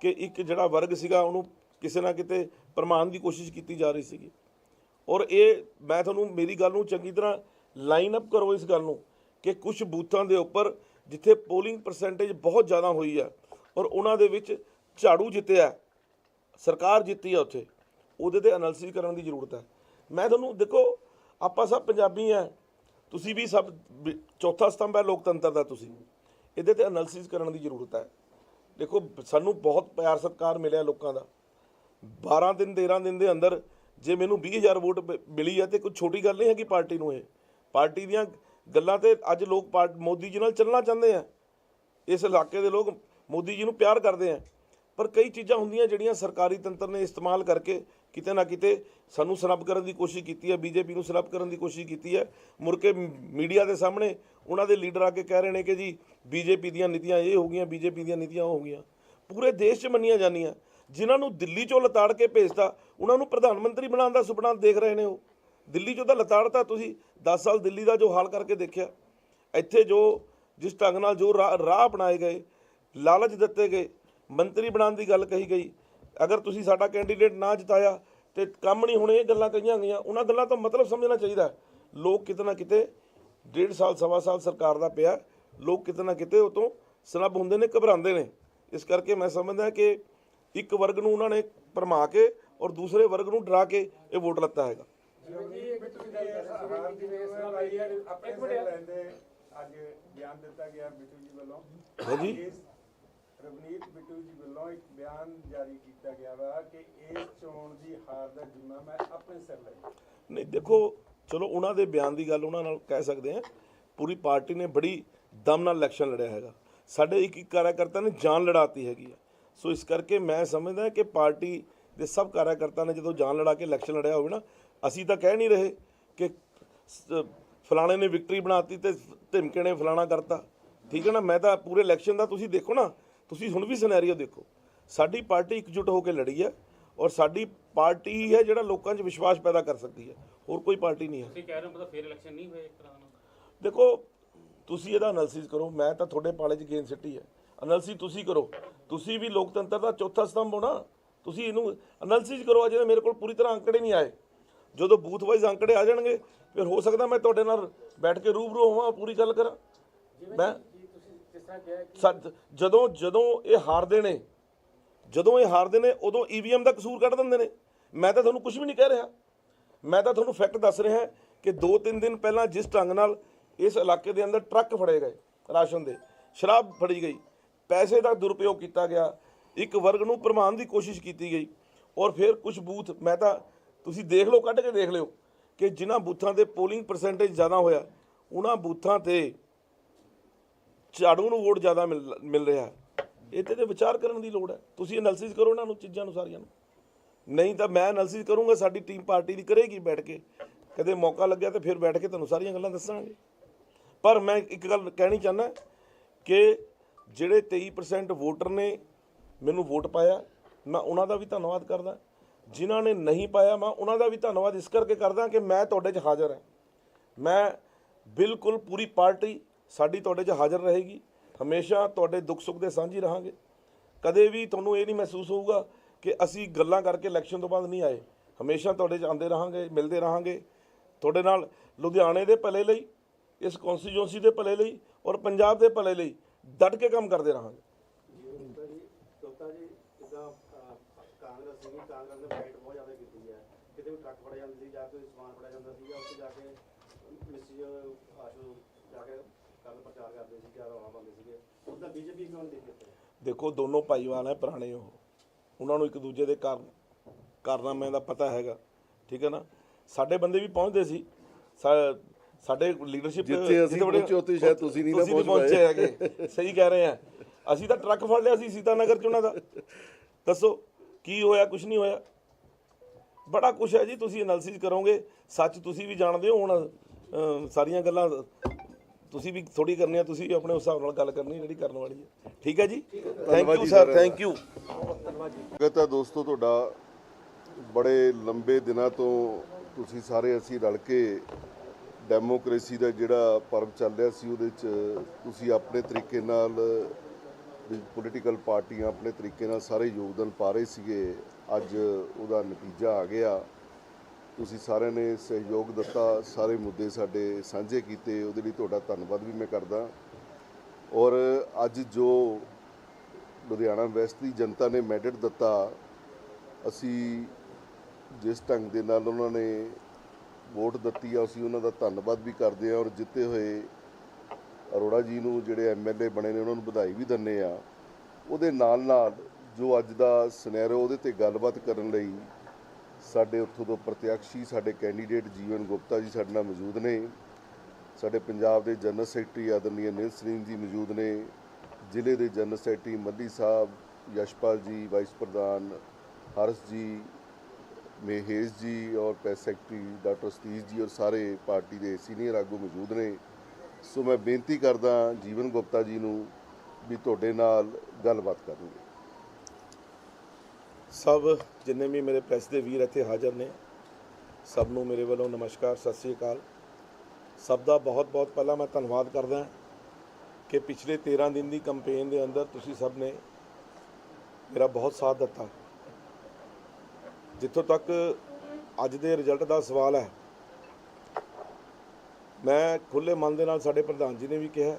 ਕਿ ਇੱਕ ਜਿਹੜਾ ਵਰਗ ਸੀਗਾ, ਉਹਨੂੰ ਕਿਸੇ ਨਾ ਕਿਤੇ ਪ੍ਰਮਾਣ ਦੀ ਕੋਸ਼ਿਸ਼ ਕੀਤੀ ਜਾ ਰਹੀ ਸੀਗੀ। ਔਰ ਇਹ, ਮੈਂ ਤੁਹਾਨੂੰ ਮੇਰੀ ਗੱਲ ਨੂੰ ਚੰਗੀ ਤਰ੍ਹਾਂ ਲਾਈਨ ਅਪ ਕਰੋ ਇਸ ਗੱਲ ਨੂੰ। ਕਿ ਕੁਝ ਬੂਥਾਂ ਦੇ ਉੱਪਰ ਜਿੱਥੇ ਪੋਲਿੰਗ ਪਰਸੈਂਟੇਜ ਬਹੁਤ ਜ਼ਿਆਦਾ ਹੋਈ ਹੈ ਔਰ ਉਹਨਾਂ ਦੇ ਵਿੱਚ ਝਾੜੂ ਜਿੱਤਿਆ ਸਰਕਾਰ ਜਿੱਤੀ ਆ ਉੱਥੇ, ਉਹਦੇ ਤੇ ਐਨਾਲਿਸਿਸ ਕਰਨ ਦੀ ਜ਼ਰੂਰਤ ਹੈ। ਮੈਂ ਤੁਹਾਨੂੰ ਦੇਖੋ, ਆਪਾਂ ਸਭ ਪੰਜਾਬੀ ਆ ਤੁਸੀਂ ਵੀ ਸਭ ਚੌਥਾ ਸਤੰਭ ਹੈ ਲੋਕਤੰਤਰ ਦਾ ਤੁਸੀਂ, ਇਹਦੇ ਤੇ ਐਨਾਲਿਸਿਸ ਕਰਨ ਦੀ ਜ਼ਰੂਰਤ ਹੈ। ਦੇਖੋ, ਸਾਨੂੰ ਬਹੁਤ ਪਿਆਰ ਸਤਿਕਾਰ ਮਿਲਿਆ ਲੋਕਾਂ ਦਾ। 12 ਦਿਨ 13 ਦਿਨ ਦੇ ਅੰਦਰ ਜੇ ਮੈਨੂੰ 20000 ਵੋਟ ਮਿਲੀ ਹੈ ਤੇ ਕੋਈ ਛੋਟੀ ਗੱਲ ਨਹੀਂ ਹੈ ਕਿ ਪਾਰਟੀ ਨੂੰ ਇਹ, ਪਾਰਟੀ ਦੀਆਂ ਗੱਲਾਂ ਤੇ ਅੱਜ ਲੋਕ ਪਾਰਟ- ਮੋਦੀ ਜੀ ਨਾਲ ਚੱਲਣਾ ਚਾਹੁੰਦੇ ਆ। ਇਸ ਇਲਾਕੇ ਦੇ ਲੋਕ ਮੋਦੀ ਜੀ ਨੂੰ ਪਿਆਰ ਕਰਦੇ ਆ। ਪਰ ਕਈ ਚੀਜ਼ਾਂ ਹੁੰਦੀਆਂ ਜਿਹੜੀਆਂ ਸਰਕਾਰੀ ਤੰਤਰ ਨੇ ਇਸਤੇਮਾਲ ਕਰਕੇ ਕਿਤੇ ਨਾ ਕਿਤੇ ਸਾਨੂੰ ਸਨੱਬ ਕਰਨ ਦੀ ਕੋਸ਼ਿਸ਼ ਕੀਤੀ ਹੈ, ਬੀਜੇਪੀ ਨੂੰ ਸਨੱਬ ਕਰਨ ਦੀ ਕੋਸ਼ਿਸ਼ ਕੀਤੀ ਹੈ। ਮੁੜ ਕੇ ਮੀਡੀਆ ਦੇ ਸਾਹਮਣੇ ਉਹਨਾਂ ਦੇ ਲੀਡਰ ਆ ਕੇ ਕਹਿ ਰਹੇ ਨੇ ਕਿ ਜੀ, ਬੀਜੇਪੀ ਦੀਆਂ ਨੀਤੀਆਂ ਇਹ ਹੋ ਗਈਆਂ, ਬੀਜੇਪੀ ਦੀਆਂ ਨੀਤੀਆਂ ਉਹ ਹੋ ਗਈਆਂ। ਪੂਰੇ ਦੇਸ਼ 'ਚ ਮੰਨੀਆਂ ਜਾਂਦੀਆਂ। ਜਿਨ੍ਹਾਂ ਨੂੰ ਦਿੱਲੀ 'ਚੋਂ ਲਤਾੜ ਕੇ ਭੇਜਤਾ, ਉਹਨਾਂ ਨੂੰ ਪ੍ਰਧਾਨ ਮੰਤਰੀ ਬਣਾਉਣ ਦਾ ਸੁਪਨਾ ਦੇਖ ਰਹੇ ਨੇ ਉਹ। ਦਿੱਲੀ 'ਚੋਂ ਤਾਂ ਲਤਾੜਤਾ ਤੁਸੀਂ 10 ਸਾਲ ਦਿੱਲੀ ਦਾ ਜੋ ਹਾਲ ਕਰਕੇ ਦੇਖਿਆ, ਇੱਥੇ ਜੋ ਜਿਸ ਢੰਗ ਨਾਲ ਜੋ ਰਾਹ ਰਾਹ ਅਪਣਾਏ ਗਏ, ਲਾਲਚ ਦਿੱਤੇ ਗਏ, ਮੰਤਰੀ ਬਣਾਉਣ ਦੀ ਗੱਲ ਕਹੀ ਗਈ, ਅਗਰ ਤੁਸੀਂ ਸਾਡਾ ਕੈਂਡੀਡੇਟ ਨਾ ਜਿਤਾਇਆ ਤੇ ਕੰਮ ਨਹੀਂ ਹੋਣੇ ਇਹ ਗੱਲਾਂ ਕਹੀਆਂ ਗਈਆਂ, ਉਹਨਾਂ ਗੱਲਾਂ ਤੋਂ ਮਤਲਬ ਸਮਝਣਾ ਚਾਹੀਦਾ ਲੋਕ ਕਿਤੇ ਨਾ ਕਿਤੇ ਡੇਢ ਸਾਲ, ਸਵਾ ਸਾਲ ਸਰਕਾਰ ਦਾ ਪਿਆ, ਲੋਕ ਕਿਤੇ ਨਾ ਕਿਤੇ ਉਹ ਤੋਂ ਸਨੱਬ ਹੁੰਦੇ ਨੇ, ਘਬਰਾਉਂਦੇ ਨੇ। ਇਸ ਕਰਕੇ ਮੈਂ ਸਮਝਦਾ ਕਿ ਇੱਕ ਵਰਗ ਨੂੰ ਉਹਨਾਂ ਨੇ ਭਰਮਾ ਕੇ ਔਰ ਦੂਸਰੇ ਵਰਗ ਨੂੰ ਡਰਾ ਕੇ ਇਹ ਵੋਟ ਲੱਤਾ ਹੈਗਾ। ਅੱਜ ਬਿਆਨ ਦਿੱਤਾ ਗਿਆ ਬਿੱਟੂ ਜੀ ਵੱਲੋਂ। ਹਾਂਜੀ। ਰਵਨੀਤ ਬਿੱਟੂ ਜੀ ਵੱਲੋਂ ਇੱਕ ਬਿਆਨ ਜਾਰੀ ਕੀਤਾ ਗਿਆ ਵਾ ਕਿ ਇਸ ਚੋਣ ਦੀ ਹਾਰ ਦਾ ਜ਼ਿੰਮਾ ਮੈਂ ਆਪਣੇ ਸਿਰ ਲਈ ਨਹੀਂ ਦੇਖੋ ਚਲੋ ਉਹਨਾਂ ਦੇ ਬਿਆਨ ਦੀ ਗੱਲ ਉਹਨਾਂ ਨਾਲ ਕਹਿ ਸਕਦੇ ਆ ਪੂਰੀ ਪਾਰਟੀ ਨੇ ਬੜੀ ਦਮ ਨਾਲ ਇਲੈਕਸ਼ਨ ਲੜਿਆ ਹੈਗਾ। ਸਾਡੇ ਇੱਕ ਇੱਕ ਕਾਰਜਕਰਤਾ ਨੇ ਜਾਨ ਲੜਾਤੀ ਹੈਗੀ ਆ। ਸੋ ਇਸ ਕਰਕੇ ਮੈਂ ਸਮਝਦਾ ਕਿ ਪਾਰਟੀ ਦੇ ਸਭ ਕਾਰਜਕਰਤਾ ਨੇ ਜਦੋਂ ਜਾਨ ਲੜਾ ਕੇ ਇਲੈਕਸ਼ਨ ਲੜਿਆ ਹੋਵੇ ਨਾ ਅਸੀਂ ਤਾਂ ਕਹਿ ਨਹੀਂ ਰਹੇ ਕਿ ਸ- ਫਲਾਣੇ ਨੇ ਵਿਕਟਰੀ ਬਣਾਤੀ ਤੇ ਧਿਮਕੇ ਨੇ ਫਲਾਣਾ ਕਰਤਾ। ਠੀਕ ਹੈ ਨਾ? ਮੈਂ ਤਾਂ ਪੂਰੇ ਇਲੈਕਸ਼ਨ ਦਾ ਤੁਸੀਂ ਦੇਖੋ ਨਾ ਤੁਸੀਂ ਹੁਣ ਵੀ ਸਿਨੈਰੀਓ ਦੇਖੋ। ਸਾਡੀ ਪਾਰਟੀ ਇਕਜੁੱਟ ਹੋ ਕੇ ਲੜੀ ਹੈ ਔਰ ਸਾਡੀ ਪਾਰਟੀ ਹੀ ਹੈ ਜਿਹੜਾ ਲੋਕਾਂ 'ਚ ਵਿਸ਼ਵਾਸ ਪੈਦਾ ਕਰ ਸਕਦੀ ਹੈ। ਹੋਰ ਕੋਈ ਪਾਰਟੀ ਨਹੀਂ ਹੈ। ਤੁਸੀਂ ਕਹਿ ਰਹੇ ਹੋ ਮਤਲਬ ਫੇਰ ਇਲੈਕਸ਼ਨ ਨਹੀਂ ਹੋਏ ਇੱਕ ਤਰ੍ਹਾਂ ਨਾਲ। ਦੇਖੋ ਤੁਸੀਂ ਇਹਦਾ ਐਨਾਲਿਸਿਸ ਕਰੋ। ਮੈਂ ਤਾਂ ਤੁਹਾਡੇ ਪਾਲੇ 'ਚ ਗੇਂਦ ਸਿੱਟੀ ਹੈ। ਐਨਾਲਿਸਿਸ ਤੁਸੀਂ ਕਰੋ। ਤੁਸੀਂ ਵੀ ਲੋਕਤੰਤਰ ਦਾ ਚੌਥਾ ਸਤੰਭ ਹੋ ਨਾ। ਤੁਸੀਂ ਇਹਨੂੰ ਐਨਾਲਿਸਿਸ ਕਰੋ। ਅਜੇ ਮੇਰੇ ਕੋਲ ਪੂਰੀ ਤਰ੍ਹਾਂ ਅੰਕੜੇ ਨਹੀਂ ਆਏ। ਜਦੋਂ ਬੂਥ ਵਾਈਜ਼ ਅੰਕੜੇ ਆ ਜਾਣਗੇ ਫਿਰ ਹੋ ਸਕਦਾ ਮੈਂ ਤੁਹਾਡੇ ਨਾਲ ਬੈਠ ਕੇ ਰੂਬਰੂ ਹੋਵਾਂ ਪੂਰੀ ਗੱਲ ਕਰਾਂ? ਮੈਂ ਜਦੋਂ ਜਦੋਂ ਇਹ ਹਾਰਦੇ ਨੇ ਜਦੋਂ ਇਹ ਹਾਰਦੇ ਨੇ ਉਦੋਂ ਈਵੀਐਮ ਦਾ ਕਸੂਰ ਕੱਢ ਦਿੰਦੇ ਨੇ। ਮੈਂ ਤਾਂ ਤੁਹਾਨੂੰ ਕੁਝ ਵੀ ਨਹੀਂ ਕਹਿ ਰਿਹਾ। ਮੈਂ ਤਾਂ ਤੁਹਾਨੂੰ ਫੈਕਟ ਦੱਸ ਰਿਹਾ ਕਿ 2-3 ਦਿਨ ਪਹਿਲਾਂ ਜਿਸ ਢੰਗ ਨਾਲ ਇਸ ਇਲਾਕੇ ਦੇ ਅੰਦਰ ਟਰੱਕ ਫੜੇ ਗਏ ਰਾਸ਼ਨ ਦੇ ਸ਼ਰਾਬ ਫੜੀ ਗਈ ਪੈਸੇ ਦਾ ਦੁਰਉਪਯੋਗ ਕੀਤਾ ਗਿਆ ਇੱਕ ਵਰਗ ਨੂੰ ਭਰਮਾਉਣ ਦੀ ਕੋਸ਼ਿਸ਼ ਕੀਤੀ ਗਈ ਔਰ ਫਿਰ ਕੁਝ ਬੂਥ ਮੈਂ ਤਾਂ ਤੁਸੀਂ ਦੇਖ ਲਓ, ਕੱਢ ਕੇ ਦੇਖ ਲਿਓ ਕਿ ਜਿਨ੍ਹਾਂ ਬੂਥਾਂ ਤੇ ਪੋਲਿੰਗ ਪਰਸੈਂਟੇਜ ਜ਼ਿਆਦਾ ਹੋਇਆ, ਉਹਨਾਂ ਬੂਥਾਂ ਤੇ ਝਾੜੂ ਨੂੰ ਵੋਟ ਜ਼ਿਆਦਾ ਮਿਲ ਮਿਲ ਰਿਹਾ। ਹੈ ਇਹ ਤੇ ਵਿਚਾਰ ਕਰਨ ਦੀ ਲੋੜ ਹੈ। ਤੁਸੀਂ ਐਨਾਲਿਸਿਸ ਕਰੋ ਇਹਨਾਂ ਨੂੰ, ਚੀਜ਼ਾਂ ਨੂੰ ਸਾਰੀਆਂ ਨੂੰ। ਨਹੀਂ ਤਾਂ ਮੈਂ ਐਨਾਲਿਸਿਸ ਕਰੂੰਗਾ, ਸਾਡੀ ਟੀਮ ਪਾਰਟੀ ਦੀ ਕਰੇਗੀ ਬੈਠ ਕੇ। ਕਦੇ ਮੌਕਾ ਲੱਗਿਆ ਤੇ ਫਿਰ ਬੈਠ ਕੇ ਤੁਹਾਨੂੰ ਸਾਰੀਆਂ ਗੱਲਾਂ ਦੱਸਾਂਗੇ। ਪਰ ਮੈਂ ਇੱਕ ਗੱਲ ਕਹਿਣੀ ਚਾਹੁੰਦਾ ਕਿ ਜਿਹੜੇ 23% ਵੋਟਰ ਨੇ ਮੈਨੂੰ ਵੋਟ ਪਾਇਆ, ਮੈਂ ਉਹਨਾਂ ਦਾ ਵੀ ਧੰਨਵਾਦ ਕਰਦਾ। ਜਿਨ੍ਹਾਂ ਨੇ ਨਹੀਂ ਪਾਇਆ, ਮੈਂ ਉਹਨਾਂ ਦਾ ਵੀ ਧੰਨਵਾਦ ਇਸ ਕਰਕੇ ਕਰਦਾ ਕਿ ਮੈਂ ਤੁਹਾਡੇ 'ਚ ਹਾਜ਼ਰ ਹਾਂ। ਮੈਂ ਬਿਲਕੁਲ ਪੂਰੀ ਪਾਰਟੀ ਸਾਡੀ ਤੁਹਾਡੇ 'ਚ ਹਾਜ਼ਰ ਰਹੇਗੀ। ਹਮੇਸ਼ਾ ਤੁਹਾਡੇ ਦੁੱਖ ਸੁੱਖ ਦੇ ਸਾਂਝੀ ਰਹਾਂਗੇ। ਕਦੇ ਵੀ ਤੁਹਾਨੂੰ ਇਹ ਨਹੀਂ ਮਹਿਸੂਸ ਹੋਊਗਾ ਕਿ ਅਸੀਂ ਗੱਲਾਂ ਕਰਕੇ ਇਲੈਕਸ਼ਨ ਤੋਂ ਬਾਅਦ ਨਹੀਂ ਆਏ। ਹਮੇਸ਼ਾ ਤੁਹਾਡੇ 'ਚ ਆਉਂਦੇ ਰਹਾਂਗੇ, ਮਿਲਦੇ ਰਹਾਂਗੇ। ਤੁਹਾਡੇ ਨਾਲ ਲੁਧਿਆਣੇ ਦੇ ਭਲੇ ਲਈ, ਇਸ ਕੌਂਸਟੀਚੁਐਂਸੀ ਦੇ ਭਲੇ ਲਈ ਔਰ ਪੰਜਾਬ ਦੇ ਭਲੇ ਲਈ ਡਟ ਕੇ ਕੰਮ ਕਰਦੇ ਰਹਾਂਗੇ ਦੋਤਾ ਜੀ ਜਿੱਦਾਂ ਅਹ, ਕਾਂਗਰਸ ਸੀਗੀ ਕਾਂਗਰਸ ਨੇ ਫਾਈਟ ਬਹੁਤ ਜ਼ਿਆਦਾ ਕੀਤੀ ਹੈ ਕਿਤੇ ਵੀ ਟਰੱਕ ਫੜਿਆ ਜਾਂਦਾ ਸੀ ਜਾਂ ਕੋਈ ਸਮਾਨ ਫੜਿਆ ਜਾਂਦਾ ਸੀ ਜਾਂ ਉੱਥੇ ਜਾ ਕੇ ਮਿਸੀ ਆਸ਼ੂ ਜਾ ਕੇ ਕਰਨ ਪ੍ਰਚਾਰ ਕਰਦੇ ਸੀ ਜਾਂ ਰੌਲਾ ਪਾਉਂਦੇ ਸੀਗੇ। ਉੱਦਾਂ ਬੀਜੇਪੀ ਕਿਉਂ ਨਹੀਂ ਦੇਖੀ ਉੱਥੇ ਦੇਖੋ ਦੋਨੋਂ ਭਾਈਵਾਲ ਹੈ ਪੁਰਾਣੇ ਉਹ। ਉਹਨਾਂ ਨੂੰ ਇੱਕ ਦੂਜੇ ਦੇ ਕਾਰਨ ਕਾਰਨਾਮਿਆਂ ਦਾ ਪਤਾ ਹੈਗਾ ਠੀਕ ਹੈ ਨਾ? ਸਾਡੇ ਬੰਦੇ ਵੀ ਪਹੁੰਚਦੇ ਸੀ। ਸਾਡੇ ਲੀਡਰਸ਼ਿਪ ਜਿੱਥੇ ਅਸੀਂ ਪਹੁੰਚੇ ਉੱਥੇ ਸ਼ਾਇਦ ਤੁਸੀਂ ਨਹੀਂ ਪਹੁੰਚ ਪਹੁੰਚੇ ਹੈਗੇ ਸਹੀ ਕਹਿ ਰਹੇ ਆ। ਅਸੀਂ ਤਾਂ ਟਰੱਕ ਫੜ ਲਿਆ ਸੀ ਸੀਤਾਨਗਰ ਚ ਉਹਨਾਂ ਦਾ। ਦੱਸੋ ਕੀ ਹੋਇਆ ਕੁਝ ਨਹੀਂ ਹੋਇਆ? ਬੜਾ ਕੁਝ ਹੈ ਜੀ ਤੁਸੀਂ ਐਨਾਲਿਸਿਸ ਕਰੋਗੇ। ਸੱਚ ਤੁਸੀਂ ਵੀ ਜਾਣਦੇ ਹੋ ਹੁਣ ਸਾਰੀਆਂ ਗੱਲਾਂ ਤੁਸੀਂ ਵੀ ਥੋੜੀ ਕਰਨੀ ਆ ਤੁਸੀਂ ਆਪਣੇ ਹਿਸਾਬ ਨਾਲ ਗੱਲ ਕਰਨੀ ਜਿਹੜੀ ਕਰਨ ਵਾਲੀ ਹੈ। ਠੀਕ ਹੈ ਜੀ? ਥੈਂਕ ਧੰਨਵਾਦ ਯੂ ਜੀ ਸਰ। ਥੈਂਕ ਯੂ ਸਵਾਗਤ ਹੈ ਦੋਸਤੋ ਤੁਹਾਡਾ ਬੜੇ ਲੰਬੇ ਦਿਨਾਂ ਤੋਂ ਤੁਸੀਂ ਸਾਰੇ ਅਸੀਂ ਰਲ ਕੇ ਡੈਮੋਕ੍ਰੇਸੀ ਦਾ ਜਿਹੜਾ ਪਰਵ ਚੱਲ ਰਿਹਾ ਸੀ ਉਹਦੇ 'ਚ ਤੁਸੀਂ ਆਪਣੇ ਤਰੀਕੇ ਨਾਲ ਪੋਲੀਟੀਕਲ ਪਾਰਟੀਆਂ ਆਪਣੇ ਤਰੀਕੇ ਨਾਲ ਸਾਰੇ ਯੋਗਦਾਨ ਪਾ ਰਹੇ ਸੀਗੇ। ਅੱਜ ਉਹਦਾ ਨਤੀਜਾ ਆ ਗਿਆ। ਤੁਸੀਂ ਸਾਰਿਆਂ ਨੇ ਸਹਿਯੋਗ ਦਿੱਤਾ। ਸਾਰੇ ਮੁੱਦੇ ਸਾਡੇ ਸਾਂਝੇ ਕੀਤੇ। ਉਹਦੇ ਲਈ ਤੁਹਾਡਾ ਧੰਨਵਾਦ ਵੀ ਮੈਂ ਕਰਦਾ। ਔਰ ਅੱਜ ਜੋ ਲੁਧਿਆਣਾ ਵੈਸਟ ਦੀ ਜਨਤਾ ਨੇ ਮੈਡਟ ਦਿੱਤਾ, ਅਸੀਂ ਜਿਸ ਢੰਗ ਦੇ ਨਾਲ ਉਹਨਾਂ ਨੇ ਵੋਟ ਦਿੱਤੀ ਆ, ਅਸੀਂ ਉਹਨਾਂ ਦਾ ਧੰਨਵਾਦ ਵੀ ਕਰਦੇ ਆ ਔਰ ਜਿੱਤੇ ਹੋਏ ਅਰੋੜਾ ਜੀ ਨੂੰ ਜਿਹੜੇ ਐਮਐਲਏ ਬਣੇ ਨੇ, ਉਹਨਾਂ ਨੂੰ ਵਧਾਈ ਵੀ ਦਿੰਨੇ ਆ ਉਹਦੇ ਨਾਲ ਨਾਲ ਜੋ ਅੱਜ ਦਾ ਸਿਨੈਰੀਓ ਉਹਦੇ ਤੇ ਗੱਲਬਾਤ ਕਰਨ ਲਈ ਸਾਡੇ ਉੱਥੋਂ ਤੋਂ ਪ੍ਰਤੀਕਸ਼ੀ ਸਾਡੇ ਕੈਂਡੀਡੇਟ ਜੀਵਨ ਗੁਪਤਾ ਜੀ ਸਾਡੇ ਨਾਲ ਮੌਜੂਦ ਨੇ। ਸਾਡੇ ਪੰਜਾਬ ਦੇ ਜਨਰਲ ਸੈਕਟਰੀ ਆਦਰਨੀय ਨੀਲ ਸਿੰਘ ਜੀ ਮੌਜੂਦ ਨੇ। ਜ਼ਿਲ੍ਹੇ ਦੇ ਜਨਰਲ ਸੈਕਟਰੀ ਮੱਲੀ ਸਾਹਿਬ, ਯਸ਼ਪਾਲ ਜੀ, ਵਾਈਸ ਪ੍ਰਧਾਨ ਹਰਸ ਜੀ, ਮਹੇਸ਼ ਜੀ ਔਰ ਪ੍ਰੈਸ ਸੈਕਟਰੀ ਡਾਕਟਰ ਸਤੀਸ਼ ਜੀ ਔਰ ਸਾਰੇ ਪਾਰਟੀ ਦੇ ਸੀਨੀਅਰ ਆਗੂ ਮੌਜੂਦ ਨੇ। ਸੋ ਮੈਂ ਬੇਨਤੀ ਕਰਦਾ ਜੀਵਨ ਗੁਪਤਾ ਜੀ ਨੂੰ ਵੀ ਤੁਹਾਡੇ ਨਾਲ ਗੱਲਬਾਤ ਕਰਨਗੇ ਸਭ ਜਿੰਨੇ ਵੀ ਮੇਰੇ ਪ੍ਰੈਸ ਦੇ ਵੀਰ ਇੱਥੇ ਹਾਜ਼ਰ ਨੇ, ਸਭ ਨੂੰ ਮੇਰੇ ਵੱਲੋਂ ਨਮਸਕਾਰ, ਸਤਿ ਸ੍ਰੀ ਅਕਾਲ। ਸਭ ਦਾ ਬਹੁਤ-ਬਹੁਤ ਪਹਿਲਾਂ ਮੈਂ ਧੰਨਵਾਦ ਕਰਦਾ ਕਿ ਪਿਛਲੇ 13 ਦਿਨ ਦੀ ਕੈਂਪੇਨ ਦੇ ਅੰਦਰ ਤੁਸੀਂ ਸਭ ਨੇ ਮੇਰਾ ਬਹੁਤ ਸਾਥ ਦਿੱਤਾ। ਜਿੱਥੋਂ ਤੱਕ ਅੱਜ ਦੇ ਰਿਜ਼ਲਟ ਦਾ ਸਵਾਲ ਹੈ, ਮੈਂ ਖੁੱਲੇ ਮਨ ਦੇ ਨਾਲ ਸਾਡੇ ਪ੍ਰਧਾਨ ਜੀ ਨੇ ਵੀ ਕਿਹਾ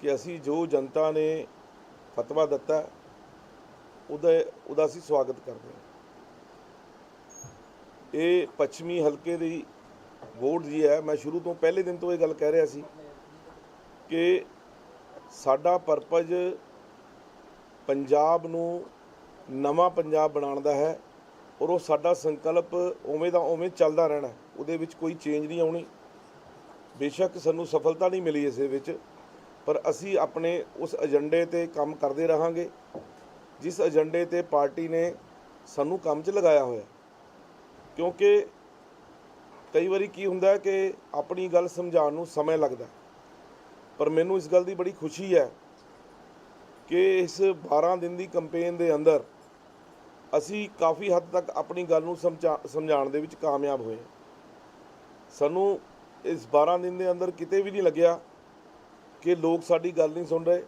ਕਿ ਅਸੀਂ ਜੋ ਜਨਤਾ ਨੇ ਫਤਵਾ ਦਿੱਤਾ ਉਹਦਾ ਉਹਦਾ ਅਸੀਂ ਸਵਾਗਤ ਕਰਦੇ ਹਾਂ। ਇਹ ਪੱਛਮੀ ਹਲਕੇ ਦੀ ਵੋਟ ਜੀ ਹੈ। ਮੈਂ ਸ਼ੁਰੂ ਤੋਂ ਪਹਿਲੇ ਦਿਨ ਤੋਂ ਇਹ ਗੱਲ ਕਹਿ ਰਿਹਾ ਸੀ ਕਿ ਸਾਡਾ ਪਰਪਸ ਪੰਜਾਬ ਨੂੰ ਨਵਾਂ ਪੰਜਾਬ ਬਣਾਉਣ ਦਾ ਹੈ ਔਰ ਉਹ ਸਾਡਾ ਸੰਕਲਪ ਉਵੇਂ ਦਾ ਉਵੇਂ ਚੱਲਦਾ ਰਹਿਣਾ ਉਹਦੇ ਵਿੱਚ ਕੋਈ ਚੇਂਜ ਨਹੀਂ ਆਉਣੀ। ਬੇਸ਼ੱਕ ਸਾਨੂੰ ਸਫਲਤਾ ਨਹੀਂ ਮਿਲੀ ਇਸ ਦੇ ਵਿੱਚ, ਪਰ ਅਸੀਂ ਆਪਣੇ ਉਸ ਏਜੰਡੇ ਤੇ ਕੰਮ ਕਰਦੇ ਰਹਾਂਗੇ। ਜਿਸ ਏਜੰਡੇ ਤੇ ਪਾਰਟੀ ਨੇ ਸਾਨੂੰ ਕੰਮ 'ਚ ਲਗਾਇਆ ਹੋਇਆ। ਕਿਉਂਕਿ ਕਈ ਵਾਰੀ ਕੀ ਹੁੰਦਾ ਕਿ ਆਪਣੀ ਗੱਲ ਸਮਝਾਉਣ ਨੂੰ ਸਮਾਂ ਲੱਗਦਾ। ਪਰ ਮੈਨੂੰ ਇਸ ਗੱਲ ਦੀ ਬੜੀ ਖੁਸ਼ੀ ਹੈ ਕਿ ਇਸ 12 ਦਿਨ ਦੀ ਕੈਂਪੇਨ ਦੇ ਅੰਦਰ ਅਸੀਂ ਕਾਫੀ ਹੱਦ ਤੱਕ ਆਪਣੀ ਗੱਲ ਨੂੰ ਸਮਝਾ- ਸਮਝਾਉਣ ਦੇ ਵਿੱਚ ਕਾਮਯਾਬ ਹੋਏ ਸਾਨੂੰ ਇਸ 12 ਦਿਨ ਦੇ ਅੰਦਰ ਕਿਤੇ ਵੀ ਨਹੀਂ ਲੱਗਿਆ ਕਿ ਲੋਕ ਸਾਡੀ ਗੱਲ ਨਹੀਂ ਸੁਣ ਰਹੇ।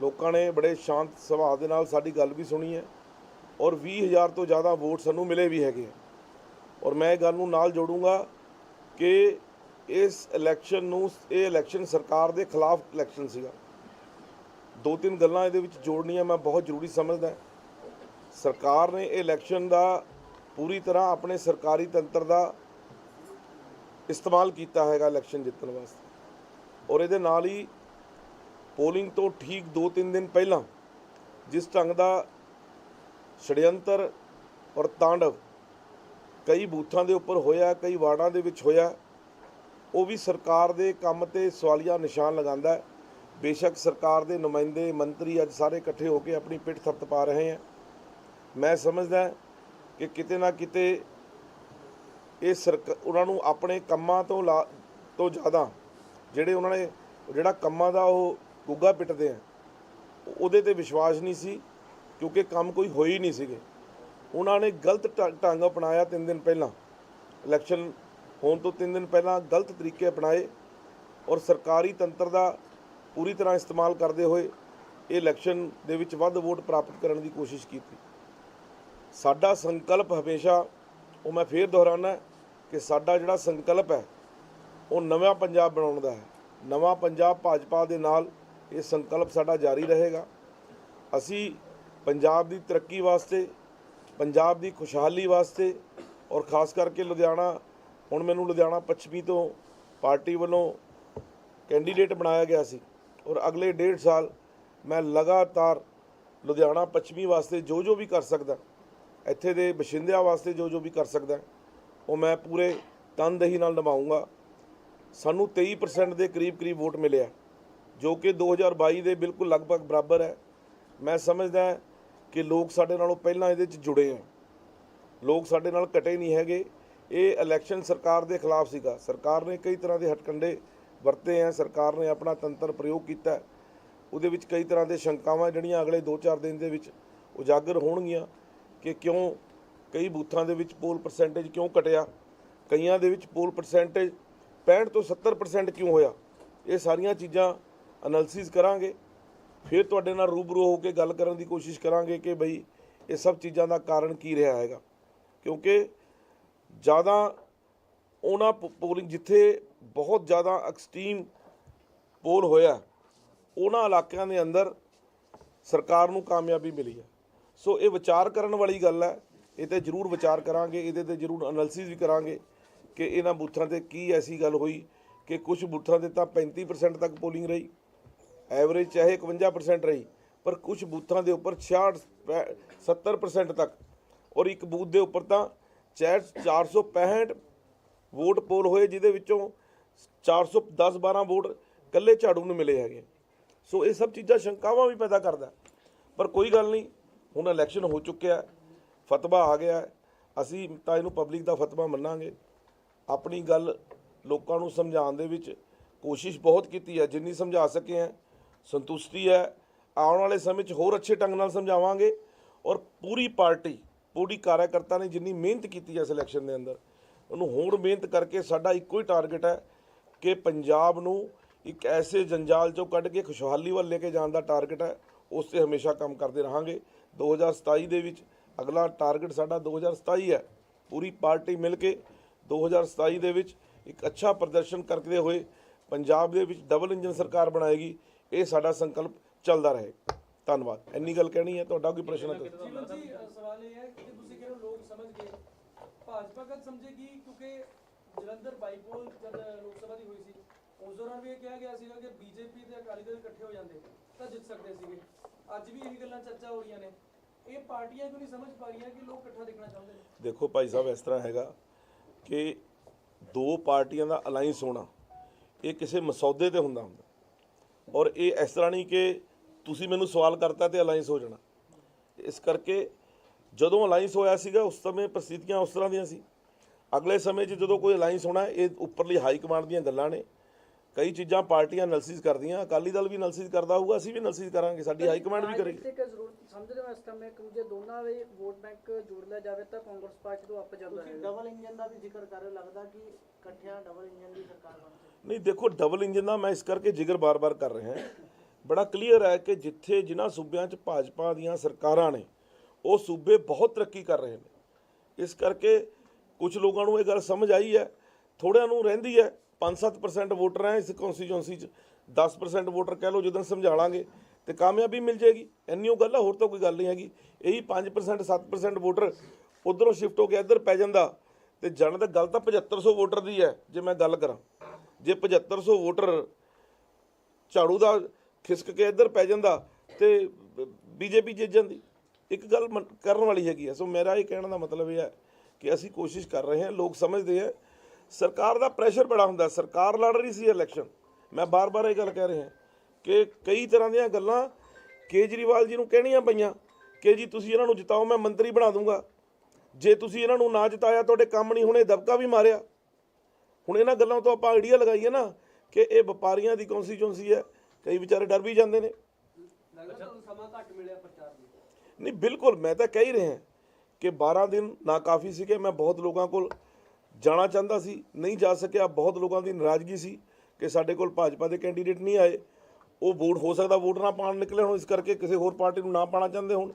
ਲੋਕਾਂ ਨੇ ਬੜੇ ਸ਼ਾਂਤ ਸੁਭਾਅ ਦੇ ਨਾਲ ਸਾਡੀ ਗੱਲ ਵੀ ਸੁਣੀ ਹੈ ਔਰ 20000 ਤੋਂ ਜ਼ਿਆਦਾ ਵੋਟ ਸਾਨੂੰ ਮਿਲੇ ਵੀ ਹੈਗੇ ਆ। ਔਰ ਮੈਂ ਇਹ ਗੱਲ ਨੂੰ ਨਾਲ ਜੋੜੂੰਗਾ ਕਿ ਇਸ ਇਲੈਕਸ਼ਨ ਨੂੰ, ਇਹ ਇਲੈਕਸ਼ਨ ਸਰਕਾਰ ਦੇ ਖਿਲਾਫ ਇਲੈਕਸ਼ਨ ਸੀਗਾ। ਦੋ ਤਿੰਨ ਗੱਲਾਂ ਇਹਦੇ ਵਿੱਚ ਜੋੜਨੀਆਂ ਮੈਂ ਬਹੁਤ ਜ਼ਰੂਰੀ ਸਮਝਦਾ ਸਰਕਾਰ ਨੇ ਇਹ ਇਲੈਕਸ਼ਨ ਦਾ ਪੂਰੀ ਤਰ੍ਹਾਂ ਆਪਣੇ ਸਰਕਾਰੀ ਤੰਤਰ ਦਾ ਇਸਤੇਮਾਲ ਕੀਤਾ ਹੈਗਾ ਇਲੈਕਸ਼ਨ ਜਿੱਤਣ ਵਾਸਤੇ। ਔਰ ਇਹਦੇ ਨਾਲ ਹੀ ਪੋਲਿੰਗ ਤੋਂ ਠੀਕ 2-3 ਦਿਨ ਪਹਿਲਾਂ ਜਿਸ ਢੰਗ ਦਾ ਛੜਯੰਤਰ ਔਰ ਤਾਂਡਵ ਕਈ ਬੂਥਾਂ ਦੇ ਉੱਪਰ ਹੋਇਆ, ਕਈ ਵਾਰਡਾਂ ਦੇ ਵਿੱਚ ਹੋਇਆ, ਉਹ ਵੀ ਸਰਕਾਰ ਦੇ ਕੰਮ ਤੇ ਸਵਾਲੀਆ ਨਿਸ਼ਾਨ ਲਗਾਉਂਦਾ ਹੈ। ਬੇਸ਼ੱਕ ਸਰਕਾਰ ਦੇ ਨੁਮਾਇੰਦੇ, ਮੰਤਰੀ ਅੱਜ ਸਾਰੇ ਇਕੱਠੇ ਹੋ ਕੇ ਆਪਣੀ ਪਿੱਠ ਥਪਥਪਾ ਰਹੇ ਹੈ। ਮੈਂ ਸਮਝਦਾ ਕਿ ਕਿਤੇ ਨਾ ਕਿਤੇ ਇਹ ਸਰਕ, ਉਹਨਾਂ ਨੂੰ ਆਪਣੇ ਕੰਮਾਂ ਤੋਂ ਲਾ, ਤੋਂ ਜ਼ਿਆਦਾ ਜਿਹੜੇ ਉਹਨਾਂ ਨੇ, ਜਿਹੜਾ ਕੰਮਾਂ ਦਾ ਉਹ ਗੁੱਗਾ ਪਿੱਟਦੇ ਆ। ਉਹਦੇ ਤੇ ਵਿਸ਼ਵਾਸ ਨਹੀਂ ਸੀ, ਕਿਉਂਕਿ ਕੰਮ ਕੋਈ ਹੋਈ ਨਹੀਂ ਸੀਗੇ। ਉਹਨਾਂ ਨੇ ਗਲਤ ਢੰ- ਢੰਗ ਅਪਣਾਇਆ ਤਿੰਨ ਦਿਨ ਪਹਿਲਾਂ। ਇਲੈਕਸ਼ਨ ਹੋਣ ਤੋਂ ਤਿੰਨ ਦਿਨ ਪਹਿਲਾਂ ਗਲਤ ਤਰੀਕੇ ਅਪਣਾਏ ਔਰ ਸਰਕਾਰੀ ਤੰਤਰ ਦਾ ਪੂਰੀ ਤਰ੍ਹਾਂ ਇਸਤੇਮਾਲ ਕਰਦੇ ਹੋਏ ਇਹ ਇਲੈਕਸ਼ਨ ਦੇ ਵਿੱਚ ਵੱਧ ਵੋਟ ਪ੍ਰਾਪਤ ਕਰਨ ਦੀ ਕੋਸ਼ਿਸ਼ ਕੀਤੀ। ਸਾਡਾ ਸੰਕਲਪ ਹਮੇਸ਼ਾ, ਉਹ ਮੈਂ ਫੇਰ ਦੁਹਰਾਉਣਾ ਕਿ ਸਾਡਾ ਜਿਹੜਾ ਸੰਕਲਪ ਹੈ, ਉਹ ਨਵਾਂ ਪੰਜਾਬ ਬਣਾਉਣ ਦਾ ਹੈ। ਨਵਾਂ ਪੰਜਾਬ ਭਾਜਪਾ ਦੇ ਨਾਲ ਇਹ ਸੰਕਲਪ ਸਾਡਾ ਜਾਰੀ ਰਹੇਗਾ। ਅਸੀਂ ਪੰਜਾਬ ਦੀ ਤਰੱਕੀ ਵਾਸਤੇ, ਪੰਜਾਬ ਦੀ ਖੁਸ਼ਹਾਲੀ ਵਾਸਤੇ ਔਰ ਖਾਸ ਕਰਕੇ ਲੁਧਿਆਣਾ, ਹੁਣ ਮੈਨੂੰ ਲੁਧਿਆਣਾ ਪੱਛਮੀ ਤੋਂ ਪਾਰਟੀ ਵੱਲੋਂ ਕੈਂਡੀਡੇਟ ਬਣਾਇਆ ਗਿਆ ਸੀ ਔਰ ਅਗਲੇ ਡੇਢ ਸਾਲ ਮੈਂ ਲਗਾਤਾਰ ਲੁਧਿਆਣਾ ਪੱਛਮੀ ਵਾਸਤੇ ਜੋ ਜੋ ਵੀ ਕਰ ਸਕਦਾ, ਇੱਥੇ ਦੇ ਬਸ਼ਿੰਦਿਆਂ ਵਾਸਤੇ ਜੋ ਜੋ ਵੀ ਕਰ ਸਕਦਾ, ਉਹ ਮੈਂ ਪੂਰੇ ਤਨਦੇਹੀ ਨਾਲ ਨਿਭਾਊਂਗਾ। ਸਾਨੂੰ 23% ਦੇ ਕਰੀਬ ਕਰੀਬ ਵੋਟ ਮਿਲਿਆ। ਜੋ ਕਿ 2022 ਦੇ ਬਿਲਕੁਲ ਲਗਭਗ ਬਰਾਬਰ ਹੈ। ਮੈਂ ਸਮਝਦਾ ਕਿ ਲੋਕ ਸਾਡੇ ਨਾਲੋਂ ਪਹਿਲਾਂ ਇਹਦੇ 'ਚ ਜੁੜੇ ਆ ਲੋਕ ਸਾਡੇ ਨਾਲ ਘਟੇ ਨਹੀਂ ਹੈਗੇ। ਇਹ ਇਲੈਕਸ਼ਨ ਸਰਕਾਰ ਦੇ ਖਿਲਾਫ ਸੀਗਾ। ਸਰਕਾਰ ਨੇ ਕਈ ਤਰ੍ਹਾਂ ਦੇ ਹਟਕੰਡੇ ਵਰਤੇ ਆ ਸਰਕਾਰ ਨੇ ਆਪਣਾ ਤੰਤਰ ਪ੍ਰਯੋਗ ਕੀਤਾ ਉਹਦੇ ਵਿੱਚ ਕਈ ਤਰ੍ਹਾਂ ਦੇ ਸ਼ੰਕਾਵਾਂ ਜਿਹੜੀਆਂ ਅਗਲੇ 2-4 ਦਿਨ ਦੇ ਵਿੱਚ ਉਜਾਗਰ ਹੋਣਗੀਆਂ ਕਿ ਕਿਉਂ ਕਈ ਬੂਥਾਂ ਦੇ ਵਿੱਚ ਪੋਲ ਪਰਸੈਂਟੇਜ ਕਿਉਂ ਘਟਿਆ? ਕਈਆਂ ਦੇ ਵਿੱਚ ਪੋਲ ਪਰਸੈਂਟੇਜ 65 ਤੋਂ 70% ਕਿਉਂ ਹੋਇਆ? ਇਹ ਸਾਰੀਆਂ ਚੀਜ਼ਾਂ ਐਨਾਲਿਸਿਸ ਕਰਾਂਗੇ, ਫਿਰ ਤੁਹਾਡੇ ਨਾਲ ਰੂਬਰੂ ਹੋ ਕੇ ਗੱਲ ਕਰਨ ਦੀ ਕੋਸ਼ਿਸ਼ ਕਰਾਂਗੇ ਕਿ ਬਈ ਇਹ ਸਭ ਚੀਜ਼ਾਂ ਦਾ ਕਾਰਨ ਕੀ ਰਿਹਾ ਹੈਗਾ। ਕਿਉਂਕਿ ਜ਼ਿਆਦਾ ਉਹਨਾਂ ਪੋਲਿੰਗ ਜਿੱਥੇ ਬਹੁਤ ਜ਼ਿਆਦਾ ਐਕਸਟ੍ਰੀਮ ਪੋਲ ਹੋਇਆ, ਉਹਨਾਂ ਇਲਾਕਿਆਂ ਦੇ ਅੰਦਰ ਸਰਕਾਰ ਨੂੰ ਕਾਮਯਾਬੀ ਮਿਲੀ ਹੈ। ਸੋ ਇਹ ਵਿਚਾਰ ਕਰਨ ਵਾਲੀ ਗੱਲ ਹੈ, ਇਹ ਤੇ ਜ਼ਰੂਰ ਵਿਚਾਰ ਕਰਾਂਗੇ, ਇਹਦੇ ਤੇ ਜ਼ਰੂਰ ਐਨਾਲਿਸਿਸ ਵੀ ਕਰਾਂਗੇ ਕਿ ਇਹਨਾਂ ਬੂਥਾਂ ਤੇ ਕੀ ਐਸੀ ਗੱਲ ਹੋਈ ਕਿ ਕੁਝ ਬੂਥਾਂ ਤੇ ਤਾਂ 35% ਤੱਕ ਪੋਲਿੰਗ ਰਹੀ। ਐਵਰੇਜ ਚਾਹੇ 51% ਰਹੀ, ਪਰ ਕੁਝ ਬੂਥਾਂ ਦੇ ਉੱਪਰ 66 ਪੈ- 70% ਤੱਕ। ਔਰ ਇੱਕ ਬੂਥ ਦੇ ਉੱਪਰ ਤਾਂ 465 ਵੋਟ ਪੋਲ ਹੋਏ, ਜਿਹਦੇ ਵਿੱਚੋਂ 410 12 ਵੋਟ ਕੱਲੇ ਝਾੜੂ ਨੂੰ ਮਿਲੇ ਹੈਗੇ। ਸੋ ਇਹ ਸਭ ਚੀਜ਼ਾਂ ਸ਼ੰਕਾਵਾਂ ਵੀ ਪੈਦਾ ਕਰਦਾ। ਪਰ ਕੋਈ ਗੱਲ ਨਹੀਂ, ਹੁਣ ਇਲੈਕਸ਼ਨ ਹੋ ਚੁੱਕਿਆ, ਫਤਵਾ ਆ ਗਿਆ। ਅਸੀਂ ਤਾਂ ਇਹਨੂੰ ਪਬਲਿਕ ਦਾ ਫਤਵਾ ਮੰਨਾਂਗੇ। ਆਪਣੀ ਗੱਲ ਲੋਕਾਂ ਨੂੰ ਸਮਝਾਉਣ ਦੇ ਵਿੱਚ ਕੋਸ਼ਿਸ਼ ਬਹੁਤ ਕੀਤੀ ਹੈ, ਜਿੰਨੀ ਸਮਝਾ ਸਕੇ ਹੈ ਸੰਤੁਸ਼ਟੀ ਹੈ। ਆਉਣ ਵਾਲੇ ਸਮੇਂ 'ਚ ਹੋਰ ਅੱਛੇ ਢੰਗ ਨਾਲ ਸਮਝਾਵਾਂਗੇ ਔਰ ਪੂਰੀ ਪਾਰਟੀ, ਪੂਰੀ ਕਾਰਜਕਰਤਾ ਨੇ ਜਿੰਨੀ ਮਿਹਨਤ ਕੀਤੀ ਹੈ ਸਿਲੈਕਸ਼ਨ ਦੇ ਅੰਦਰ, ਉਹਨੂੰ ਹੋਰ ਮਿਹਨਤ ਕਰਕੇ ਸਾਡਾ ਇੱਕੋ ਹੀ ਟਾਰਗੇਟ ਹੈ ਕਿ ਪੰਜਾਬ ਨੂੰ ਇੱਕ ਐਸੇ ਜੰਜਾਲ ਚੋਂ ਕੱਢ ਕੇ, ਖੁਸ਼ਹਾਲੀ ਵੱਲ ਲੈ ਕੇ ਜਾਣ ਦਾ ਟਾਰਗੇਟ ਹੈ, ਉਸ ਤੇ ਹਮੇਸ਼ਾ ਕੰਮ ਕਰਦੇ ਰਹਾਂਗੇ। 2027 ਦੇ ਵਿੱਚ ਅਗਲਾ ਟਾਰਗੇਟ ਸਾਡਾ 2027 ਹੈ। ਪੂਰੀ ਪਾਰਟੀ ਮਿਲ ਕੇ 2027 ਦੇ ਵਿੱਚ ਇੱਕ ਅੱਛਾ ਪ੍ਰਦਰਸ਼ਨ ਕਰਦੇ ਹੋਏ। ਪੰਜਾਬ ਦੇ ਵਿੱਚ ਡਬਲ ਇੰਜਨ ਸਰਕਾਰ ਬਣਾਏਗੀ। ਇਹ ਸਾਡਾ ਸੰਕਲਪ ਚੱਲਦਾ ਰਹੇ। ਧੰਨਵਾਦ। ਇੰਨੀ ਗੱਲ ਕਹਿਣੀ ਹੈ ਤੁਹਾਡਾ ਕੋਈ ਪ੍ਰਸ਼ਨ ਹੈ ਤਾਂ। ਜੀਵਨ ਜੀ ਅ, ਸਵਾਲ ਇਹ ਹੈ ਕਿ ਤੁਸੀਂ ਕਿਹੜੇ ਲੋਕ ਸਮਝ ਗਏ ਭਾਜਪਾ ਕਦ ਸਮਝੇਗੀ? ਕਿਉਂਕਿ ਜਲੰਧਰ ਬਾਈਪੋਲ ਜਦ ਲੋਕ ਸਭਾ ਦੀ ਹੋਈ ਸੀ ਉਸ ਦੌਰਾਨ ਵੀ ਇਹ ਕਿਹਾ ਗਿਆ ਸੀਗਾ ਕਿ ਬੀਜੇਪੀ ਤੇ ਅਕਾਲੀ ਦਲ ਇਕੱਠੇ ਹੋ ਜਾਂਦੇ ਤਾਂ ਜਿੱਤ ਸਕਦੇ ਸੀਗੇ। ਅੱਜ ਵੀ ਇਹੀ ਗੱਲਾਂ ਚਰਚਾ ਹੋ ਰਹੀਆਂ ਨੇ। ਇਹ ਪਾਰਟੀਆਂ ਕਿਉਂ ਨਹੀਂ ਸਮਝ ਪਾ ਰਹੀਆਂ ਕਿ ਲੋਕ ਇਕੱਠਾ ਦੇਖਣਾ ਚਾਹੁੰਦੇ ਨੇ? ਦੇਖੋ ਭਾਈ ਸਾਹਿਬ ਇਸ ਤਰ੍ਹਾਂ ਹੈਗਾ ਕਿ ਦੋ ਪਾਰਟੀਆਂ ਦਾ ਅਲਾਈਅੰਸ ਹੋਣਾ ਇਹ ਕਿਸੇ ਮਸੌਦੇ ਤੇ ਹੁੰਦਾ ਹੁੰਦਾ। ਔਰ ਇਹ ਇਸ ਤਰ੍ਹਾਂ ਨਹੀਂ ਕਿ ਤੁਸੀਂ ਮੈਨੂੰ ਸਵਾਲ ਕਰਤਾ ਤੇ ਅਲਾਈਅੰਸ ਹੋ ਜਾਣਾ। ਇਸ ਕਰਕੇ ਜਦੋਂ ਅਲਾਈਅੰਸ ਹੋਇਆ ਸੀਗਾ ਉਸ ਸਮੇਂ ਪ੍ਰਸਥਿਤੀਆਂ ਉਸ ਤਰ੍ਹਾਂ ਦੀਆਂ ਸੀ। ਅਗਲੇ ਸਮੇਂ 'ਚ ਜਦੋਂ ਕੋਈ ਅਲਾਈਅੰਸ ਹੋਣਾ ਹੈ, ਇਹ ਉੱਪਰਲੀ ਹਾਈ ਕਮਾਂਡ ਦੀਆਂ ਗੱਲਾਂ ਨੇ। ਕਈ ਚੀਜ਼ਾਂ ਪਾਰਟੀਆਂ ਐਨਾਲਿਸਿਸ ਕਰਦੀਆਂ ਅਕਾਲੀ ਦਲ ਵੀ ਐਨਾਲਿਸਿਸ ਕਰਦਾ ਹੋਊਗਾ ਅਸੀਂ ਵੀ ਐਨਾਲਿਸਿਸ ਕਰਾਂਗੇ ਸਾਡੀ ਹਾਈ ਕਮਾਂਡ ਵੀ ਕਰੇਗੀ। ਰਾਜਨੀਤਿਕ ਜ਼ਰੂਰਤ ਸਮਝਦੇ ਹੋ ਇਸ ਸਮੇਂ ਕਿ ਜੇ ਦੋਨਾਂ ਦੇ ਵੋਟ ਬੈਂਕ ਜੋੜ ਲਿਆ ਜਾਵੇ ਤਾਂ ਕਾਂਗਰਸ ਪਾਰਟੀ ਤੋਂ ਅੱਪ ਜਾਂਦਾ ਤੁਸੀਂ ਹੈ। ਡਬਲ ਇੰਜਨ ਦਾ ਵੀ ਜ਼ਿਕਰ ਕਰ ਰਹੇ ਹੋ ਲੱਗਦਾ ਕਿ ਇਕੱਠਿਆਂ ਡਬਲ ਇੰਜਨ ਦੀ ਸਰਕਾਰ ਬਣ ਸਕਦੀ ਨਹੀਂ, ਦੇਖੋ ਡਬਲ ਇੰਜਨ ਦਾ ਮੈਂ ਇਸ ਕਰਕੇ ਜ਼ਿਕਰ ਬਾਰ-ਬਾਰ ਕਰ ਰਿਹਾ ਬੜਾ ਕਲੀਅਰ ਹੈ ਕਿ ਜਿੱਥੇ ਜਿਨ੍ਹਾਂ ਸੂਬਿਆਂ 'ਚ ਭਾਜਪਾ ਦੀਆਂ ਸਰਕਾਰਾਂ ਨੇ, ਉਹ ਸੂਬੇ ਬਹੁਤ ਤਰੱਕੀ ਕਰ ਰਹੇ ਨੇ। ਇਸ ਕਰਕੇ ਕੁਝ ਲੋਕਾਂ ਨੂੰ ਇਹ ਗੱਲ ਸਮਝ ਆਈ ਹੈ, ਥੋੜਿਆਂ ਨੂੰ ਰਹਿੰਦੀ ਹੈ 5-7% ਵੋਟਰ ਹੈ ਇਸ ਕੌਂਸਟੀਚੁਐਂਸੀ 'ਚ 10% ਵੋਟਰ ਕਹਿ ਲਓ ਜਦੋਂ ਸਮਝਾ ਲਾਂਗੇ ਤੇ ਕਾਮਯਾਬੀ ਮਿਲ ਜਾਏਗੀ। ਇੰਨੀ ਉਹ ਗੱਲ ਹੈ ਹੋਰ ਤਾਂ ਕੋਈ ਗੱਲ ਨਹੀਂ ਹੈਗੀ। ਇਹੀ 5% 7% ਵੋਟਰ ਉਧਰੋਂ ਸ਼ਿਫਟ ਹੋ ਕੇ ਇੱਧਰ ਪੈ ਜਾਂਦਾ ਤੇ ਜਾਣ ਦਾ ਗੱਲ ਤਾਂ 7500 ਵੋਟਰ ਦੀ ਹੈ, ਜੇ ਮੈਂ ਗੱਲ ਕਰਾਂ। ਜੇ 7500 ਵੋਟਰ ਝਾੜੂ ਦਾ ਖਿਸਕ ਕੇ ਇੱਧਰ ਪੈ ਜਾਂਦਾ ਤੇ ਬੀਜੇਪੀ ਜਿੱਤ ਜਾਂਦੀ। ਇੱਕ ਗੱਲ ਮਨ- ਕਰਨ ਵਾਲੀ ਹੈਗੀ ਹੈ ਸੋ ਮੇਰਾ ਇਹ ਕਹਿਣ ਦਾ ਮਤਲਬ ਇਹ ਹੈ ਕਿ ਅਸੀਂ ਕੋਸ਼ਿਸ਼ ਕਰ ਰਹੇ ਹਾਂ, ਲੋਕ ਸਮਝਦੇ ਹੈ ਸਰਕਾਰ ਦਾ ਪ੍ਰੈਸ਼ਰ ਬੜਾ ਹੁੰਦਾ। ਸਰਕਾਰ ਲੜ ਰਹੀ ਸੀ ਇਲੈਕਸ਼ਨ ਮੈਂ ਬਾਰ-ਬਾਰ ਇਹ ਗੱਲ ਕਹਿ ਰਿਹਾ ਕਿ ਕਈ ਤਰ੍ਹਾਂ ਦੀਆਂ ਗੱਲਾਂ ਕੇਜਰੀਵਾਲ ਜੀ ਨੂੰ ਕਹਿਣੀਆਂ ਪਈਆਂ ਕਿ ਜੀ ਤੁਸੀਂ ਇਹਨਾਂ ਨੂੰ ਜਿਤਾਓ, ਮੈਂ ਮੰਤਰੀ ਬਣਾ ਦੂੰਗਾ। ਜੇ ਤੁਸੀਂ ਇਹਨਾਂ ਨੂੰ ਨਾ ਜਿਤਾਇਆ, ਤੁਹਾਡੇ ਕੰਮ ਨਹੀਂ ਹੋਣੇ, ਦਬਕਾ ਵੀ ਮਾਰਿਆ। ਹੁਣ ਇਹਨਾਂ ਗੱਲਾਂ ਤੋਂ ਆਪਾਂ ਆਈਡੀਆ ਲਗਾਈਏ ਨਾ ਕਿ ਇਹ ਵਪਾਰੀਆਂ ਦੀ ਕੌਂਸਟੀਚੁਐਂਸੀ ਹੈ ਕਈ ਵਿਚਾਰੇ ਡਰ ਵੀ ਜਾਂਦੇ ਨੇ। ਨਹੀਂ ਬਿਲਕੁਲ ਮੈਂ ਤਾਂ ਕਹਿ ਹੀ ਰਿਹਾ ਕਿ 12 ਦਿਨ ਨਾ ਕਾਫੀ ਸੀਗੇ ਮੈਂ ਬਹੁਤ ਲੋਕਾਂ ਕੋਲ ਜਾਣਾ ਚਾਹੁੰਦਾ ਸੀ ਨਹੀਂ ਜਾ ਸਕਿਆ ਬਹੁਤ ਲੋਕਾਂ ਦੀ ਨਾਰਾਜ਼ਗੀ ਸੀ ਕਿ ਸਾਡੇ ਕੋਲ ਭਾਜਪਾ ਦੇ ਕੈਂਡੀਡੇਟ ਨਹੀਂ ਆਏ। ਉਹ ਵੋਟ ਹੋ ਸਕਦਾ ਵੋਟ ਨਾ ਪਾਣ ਨਿਕਲੇ ਹੁਣ ਇਸ ਕਰਕੇ ਕਿਸੇ ਹੋਰ ਪਾਰਟੀ ਨੂੰ ਨਾ ਪਾਣਾ ਚਾਹੁੰਦੇ ਹੁਣ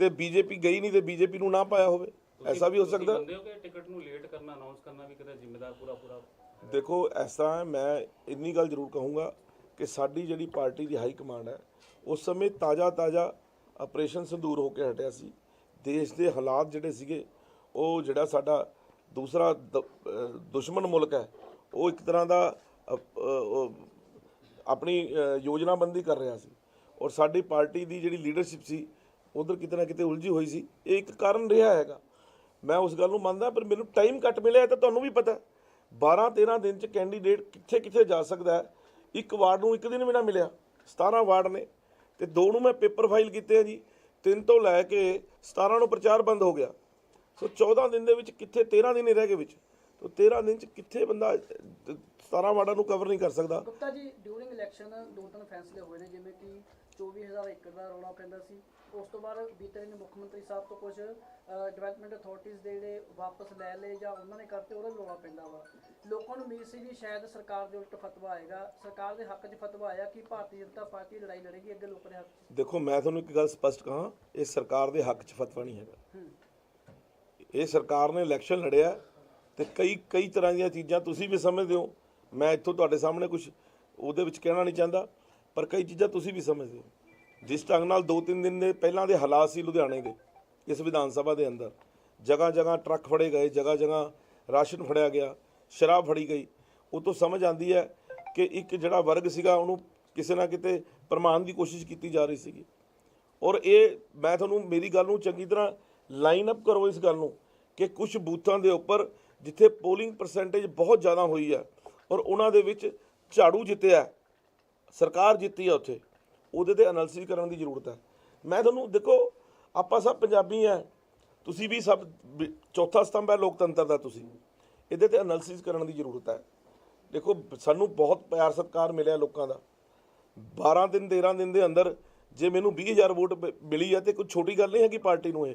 ਤੇ ਬੀਜੇਪੀ ਗਈ ਨਹੀਂ ਤੇ ਬੀਜੇਪੀ ਨੂੰ ਨਾ ਪਾਇਆ ਹੋਵੇ। ਐਸਾ ਵੀ ਹੋ ਸਕਦਾ? ਮੰਨਦੇ ਹੋ ਕਿ ਟਿਕਟ ਨੂੰ ਲੇਟ ਕਰਨਾ ਅਨਾਉਂਸ ਕਰਨਾ ਵੀ ਕਿਤੇ ਜ਼ਿੰਮੇਦਾਰ ਪੂਰਾ ਪੂਰਾ ਦੇਖੋ ਇਸ ਤਰ੍ਹਾਂ ਹੈ ਮੈਂ ਇੰਨੀ ਗੱਲ ਜ਼ਰੂਰ ਕਹੂੰਗਾ ਕਿ ਸਾਡੀ ਜਿਹੜੀ ਪਾਰਟੀ ਦੀ ਹਾਈ ਕਮਾਂਡ ਹੈ ਉਸ ਸਮੇਂ ਤਾਜ਼ਾ ਤਾਜ਼ਾ ਆਪਰੇਸ਼ਨ ਸੰਦੂਰ ਹੋ ਕੇ ਹਟਿਆ ਸੀ। ਦੇਸ਼ ਦੇ ਹਾਲਾਤ ਜਿਹੜੇ ਸੀਗੇ ਉਹ ਜਿਹੜਾ ਸਾਡਾ ਦੂਸਰਾ ਦੁਸ਼ਮਣ ਮੁਲਕ ਹੈ ਉਹ ਇੱਕ ਤਰ੍ਹਾਂ ਦਾ ਆਪਣੀ ਯੋਜਨਾਬੰਦੀ ਕਰ ਰਿਹਾ ਸੀ। ਔਰ ਸਾਡੀ ਪਾਰਟੀ ਦੀ ਜਿਹੜੀ ਲੀਡਰਸ਼ਿਪ ਸੀ ਉਧਰ ਕਿਤੇ ਨਾ ਕਿਤੇ ਉਲਝੀ ਹੋਈ ਸੀ। ਇਹ ਇੱਕ ਕਾਰਨ ਰਿਹਾ ਹੈਗਾ। ਮੈਂ ਉਸ ਗੱਲ ਨੂੰ ਮੰਨਦਾ ਪਰ ਮੈਨੂੰ ਟਾਈਮ ਘੱਟ ਮਿਲਿਆ ਤਾਂ ਤੁਹਾਨੂੰ ਵੀ ਪਤਾ 12 13 ਦਿਨ ਚ ਕੈਂਡੀਡੇਟ ਕਿੱਥੇ ਕਿੱਥੇ ਜਾ ਸਕਦਾ ਹੈ। ਇੱਕ ਵਾਰਡ ਨੂੰ ਇੱਕ ਦਿਨ ਵੀ ਨਾ ਮਿਲਿਆ। 17 ਵਾਰਡ ਨੇ ਤੇ ਦੋ ਨੂੰ ਮੈਂ ਪੇਪਰ ਫਾਈਲ ਕੀਤੇ ਆ ਜੀ। ਤਿੰਨ ਤੋਂ ਲੈ ਕੇ 17 ਨੂੰ ਪ੍ਰਚਾਰ ਬੰਦ ਹੋ ਗਿਆ। ਸੋ 14 ਦਿਨ ਦੇ ਵਿੱਚ ਕਿੱਥੇ 13 ਦਿਨ ਹੀ ਰਹਿ ਗਏ ਵਿੱਚ। ਤੋ 13 ਦਿਨ ਚ ਕਿੱਥੇ ਬੰਦਾ ਅਹ, 17 ਵਾਰਡਾਂ ਨੂੰ ਕਵਰ ਨਹੀਂ ਕਰ ਸਕਦਾ। ਗੁਪਤਾ ਜੀ ਡਿਊਰਿੰਗ ਇਲੈਕਸ਼ਨ ਦੋ ਤਿੰਨ ਫੈਸਲੇ ਹੋਏ ਨੇ ਜਿਵੇਂ ਕਿ 24000 ਏਕੜ ਦਾ ਰੌਲਾ ਪੈਂਦਾ ਸੀ। ਉਸ ਤੋਂ ਬਾਅਦ ਬੀਤੇ ਦਿਨ ਮੁੱਖ ਮੰਤਰੀ ਸਾਹਿਬ ਤੋਂ ਕੁਝ ਡਿਵੈਲਪਮੈਂਟ ਅਥਾਰਟੀਜ਼ ਦੇ ਜਿਹੜੇ ਵਾਪਸ ਲੈ ਲਏ ਜਾਂ ਉਹਨਾਂ ਨੇ ਕਰਤੇ ਉਹਦਾ ਰੌਲਾ ਪੈਂਦਾ ਵਾ। ਲੋਕਾਂ ਨੂੰ ਉਮੀਦ ਸੀ ਵੀ ਸ਼ਾਇਦ ਸਰਕਾਰ ਦੇ ਉਲਟ ਫਤਵਾ ਆਏਗਾ। ਸਰਕਾਰ ਦੇ ਹੱਕ 'ਚ ਫਤਵਾ ਆਇਆ ਕਿ ਭਾਰਤੀ ਜਨਤਾ ਪਾਰਟੀ ਲੜਾਈ ਲੜੇਗੀ ਅੱਗੇ ਲੋਕਾਂ ਦੇ ਹੱਕ 'ਚ। ਦੇਖੋ ਮੈਂ ਤੁਹਾਨੂੰ ਇੱਕ ਗੱਲ ਸਪਸ਼ਟ ਕਹਾਂ ਇਹ ਸਰਕਾਰ ਦੇ ਹੱਕ 'ਚ ਫਤਵਾ ਨਹੀਂ ਹੈਗਾ। ਇਹ ਸਰਕਾਰ ਨੇ ਇਲੈਕਸ਼ਨ ਲੜਿਆ ਤੇ ਕਈ ਕਈ ਤਰ੍ਹਾਂ ਦੀਆਂ ਚੀਜ਼ਾਂ ਤੁਸੀਂ ਵੀ ਸਮਝਦੇ ਹੋ। ਮੈਂ ਇੱਥੋਂ ਤੁਹਾਡੇ ਸਾਹਮਣੇ ਕੁਝ ਉਹਦੇ ਵਿੱਚ ਕਹਿਣਾ ਨਹੀਂ ਚਾਹੁੰਦਾ। ਪਰ ਕਈ ਚੀਜ਼ਾਂ ਤੁਸੀਂ ਵੀ ਸਮਝਦੇ ਹੋ। ਜਿਸ ਢੰਗ ਨਾਲ 2-3 ਦਿਨ ਦੇ ਪਹਿਲਾਂ ਦੇ ਹਾਲਾਤ ਸੀ ਲੁਧਿਆਣੇ ਦੇ, ਇਸ ਵਿਧਾਨ ਸਭਾ ਦੇ ਅੰਦਰ। ਜਗ੍ਹਾ ਜਗ੍ਹਾ ਟਰੱਕ ਫੜੇ ਗਏ, ਜਗ੍ਹਾ ਜਗ੍ਹਾ ਰਾਸ਼ਨ ਫੜਿਆ ਗਿਆ, ਸ਼ਰਾਬ ਫੜੀ ਗਈ। ਉਹ ਤੋਂ ਸਮਝ ਆਂਦੀ ਹੈ ਕਿ ਇੱਕ ਜਿਹੜਾ ਵਰਗ ਸੀਗਾ, ਉਹਨੂੰ ਕਿਸੇ ਨਾ ਕਿਤੇ ਪ੍ਰਮਾਣ ਦੀ ਕੋਸ਼ਿਸ਼ ਕੀਤੀ ਜਾ ਰਹੀ ਸੀਗੀ। ਔਰ ਇਹ, ਮੈਂ ਤੁਹਾਨੂੰ ਮੇਰੀ ਗੱਲ ਨੂੰ ਚੰਗੀ ਤਰ੍ਹਾਂ ਲਾਈਨ ਅਪ ਕਰੋ ਇਸ ਗੱਲ ਨੂੰ ਕਿ ਕੁਝ ਬੂਥਾਂ ਦੇ ਉੱਪਰ ਜਿੱਥੇ ਪੋਲਿੰਗ ਪਰਸੈਂਟੇਜ ਬਹੁਤ ਜ਼ਿਆਦਾ ਹੋਈ ਹੈ ਔਰ ਉਹਨਾਂ ਦੇ ਵਿੱਚ ਝਾੜੂ ਜਿੱਤਿਆ ਸਰਕਾਰ ਜਿੱਤੀ ਆ ਉੱਥੇ, ਉਹਦੇ ਤੇ ਐਨਾਲਿਸਿਸ ਕਰਨ ਦੀ ਜ਼ਰੂਰਤ ਹੈ। ਮੈਂ ਤੁਹਾਨੂੰ, ਦੇਖੋ, ਆਪਾਂ ਸਭ ਪੰਜਾਬੀ ਆ। ਤੁਸੀਂ ਵੀ ਸਭ ਚੌਥਾ ਸਤੰਭ ਹੈ, ਲੋਕਤੰਤਰ ਦਾ ਤੁਸੀਂ। ਇਹਦੇ ਤੇ ਐਨਾਲਿਸਿਸ ਕਰਨ ਦੀ ਜ਼ਰੂਰਤ ਹੈ। ਦੇਖੋ, ਸਾਨੂੰ ਬਹੁਤ ਪਿਆਰ ਸਤਿਕਾਰ ਮਿਲਿਆ ਲੋਕਾਂ ਦਾ। 12 ਦਿਨ 13 ਦਿਨ ਦੇ ਅੰਦਰ ਜੇ ਮੈਨੂੰ 20000 ਵੋਟ ਮਿਲੀ ਹੈ ਤੇ ਕੋਈ ਛੋਟੀ ਗੱਲ ਨਹੀਂ ਹੈਗੀ ਪਾਰਟੀ ਨੂੰ ਇਹ।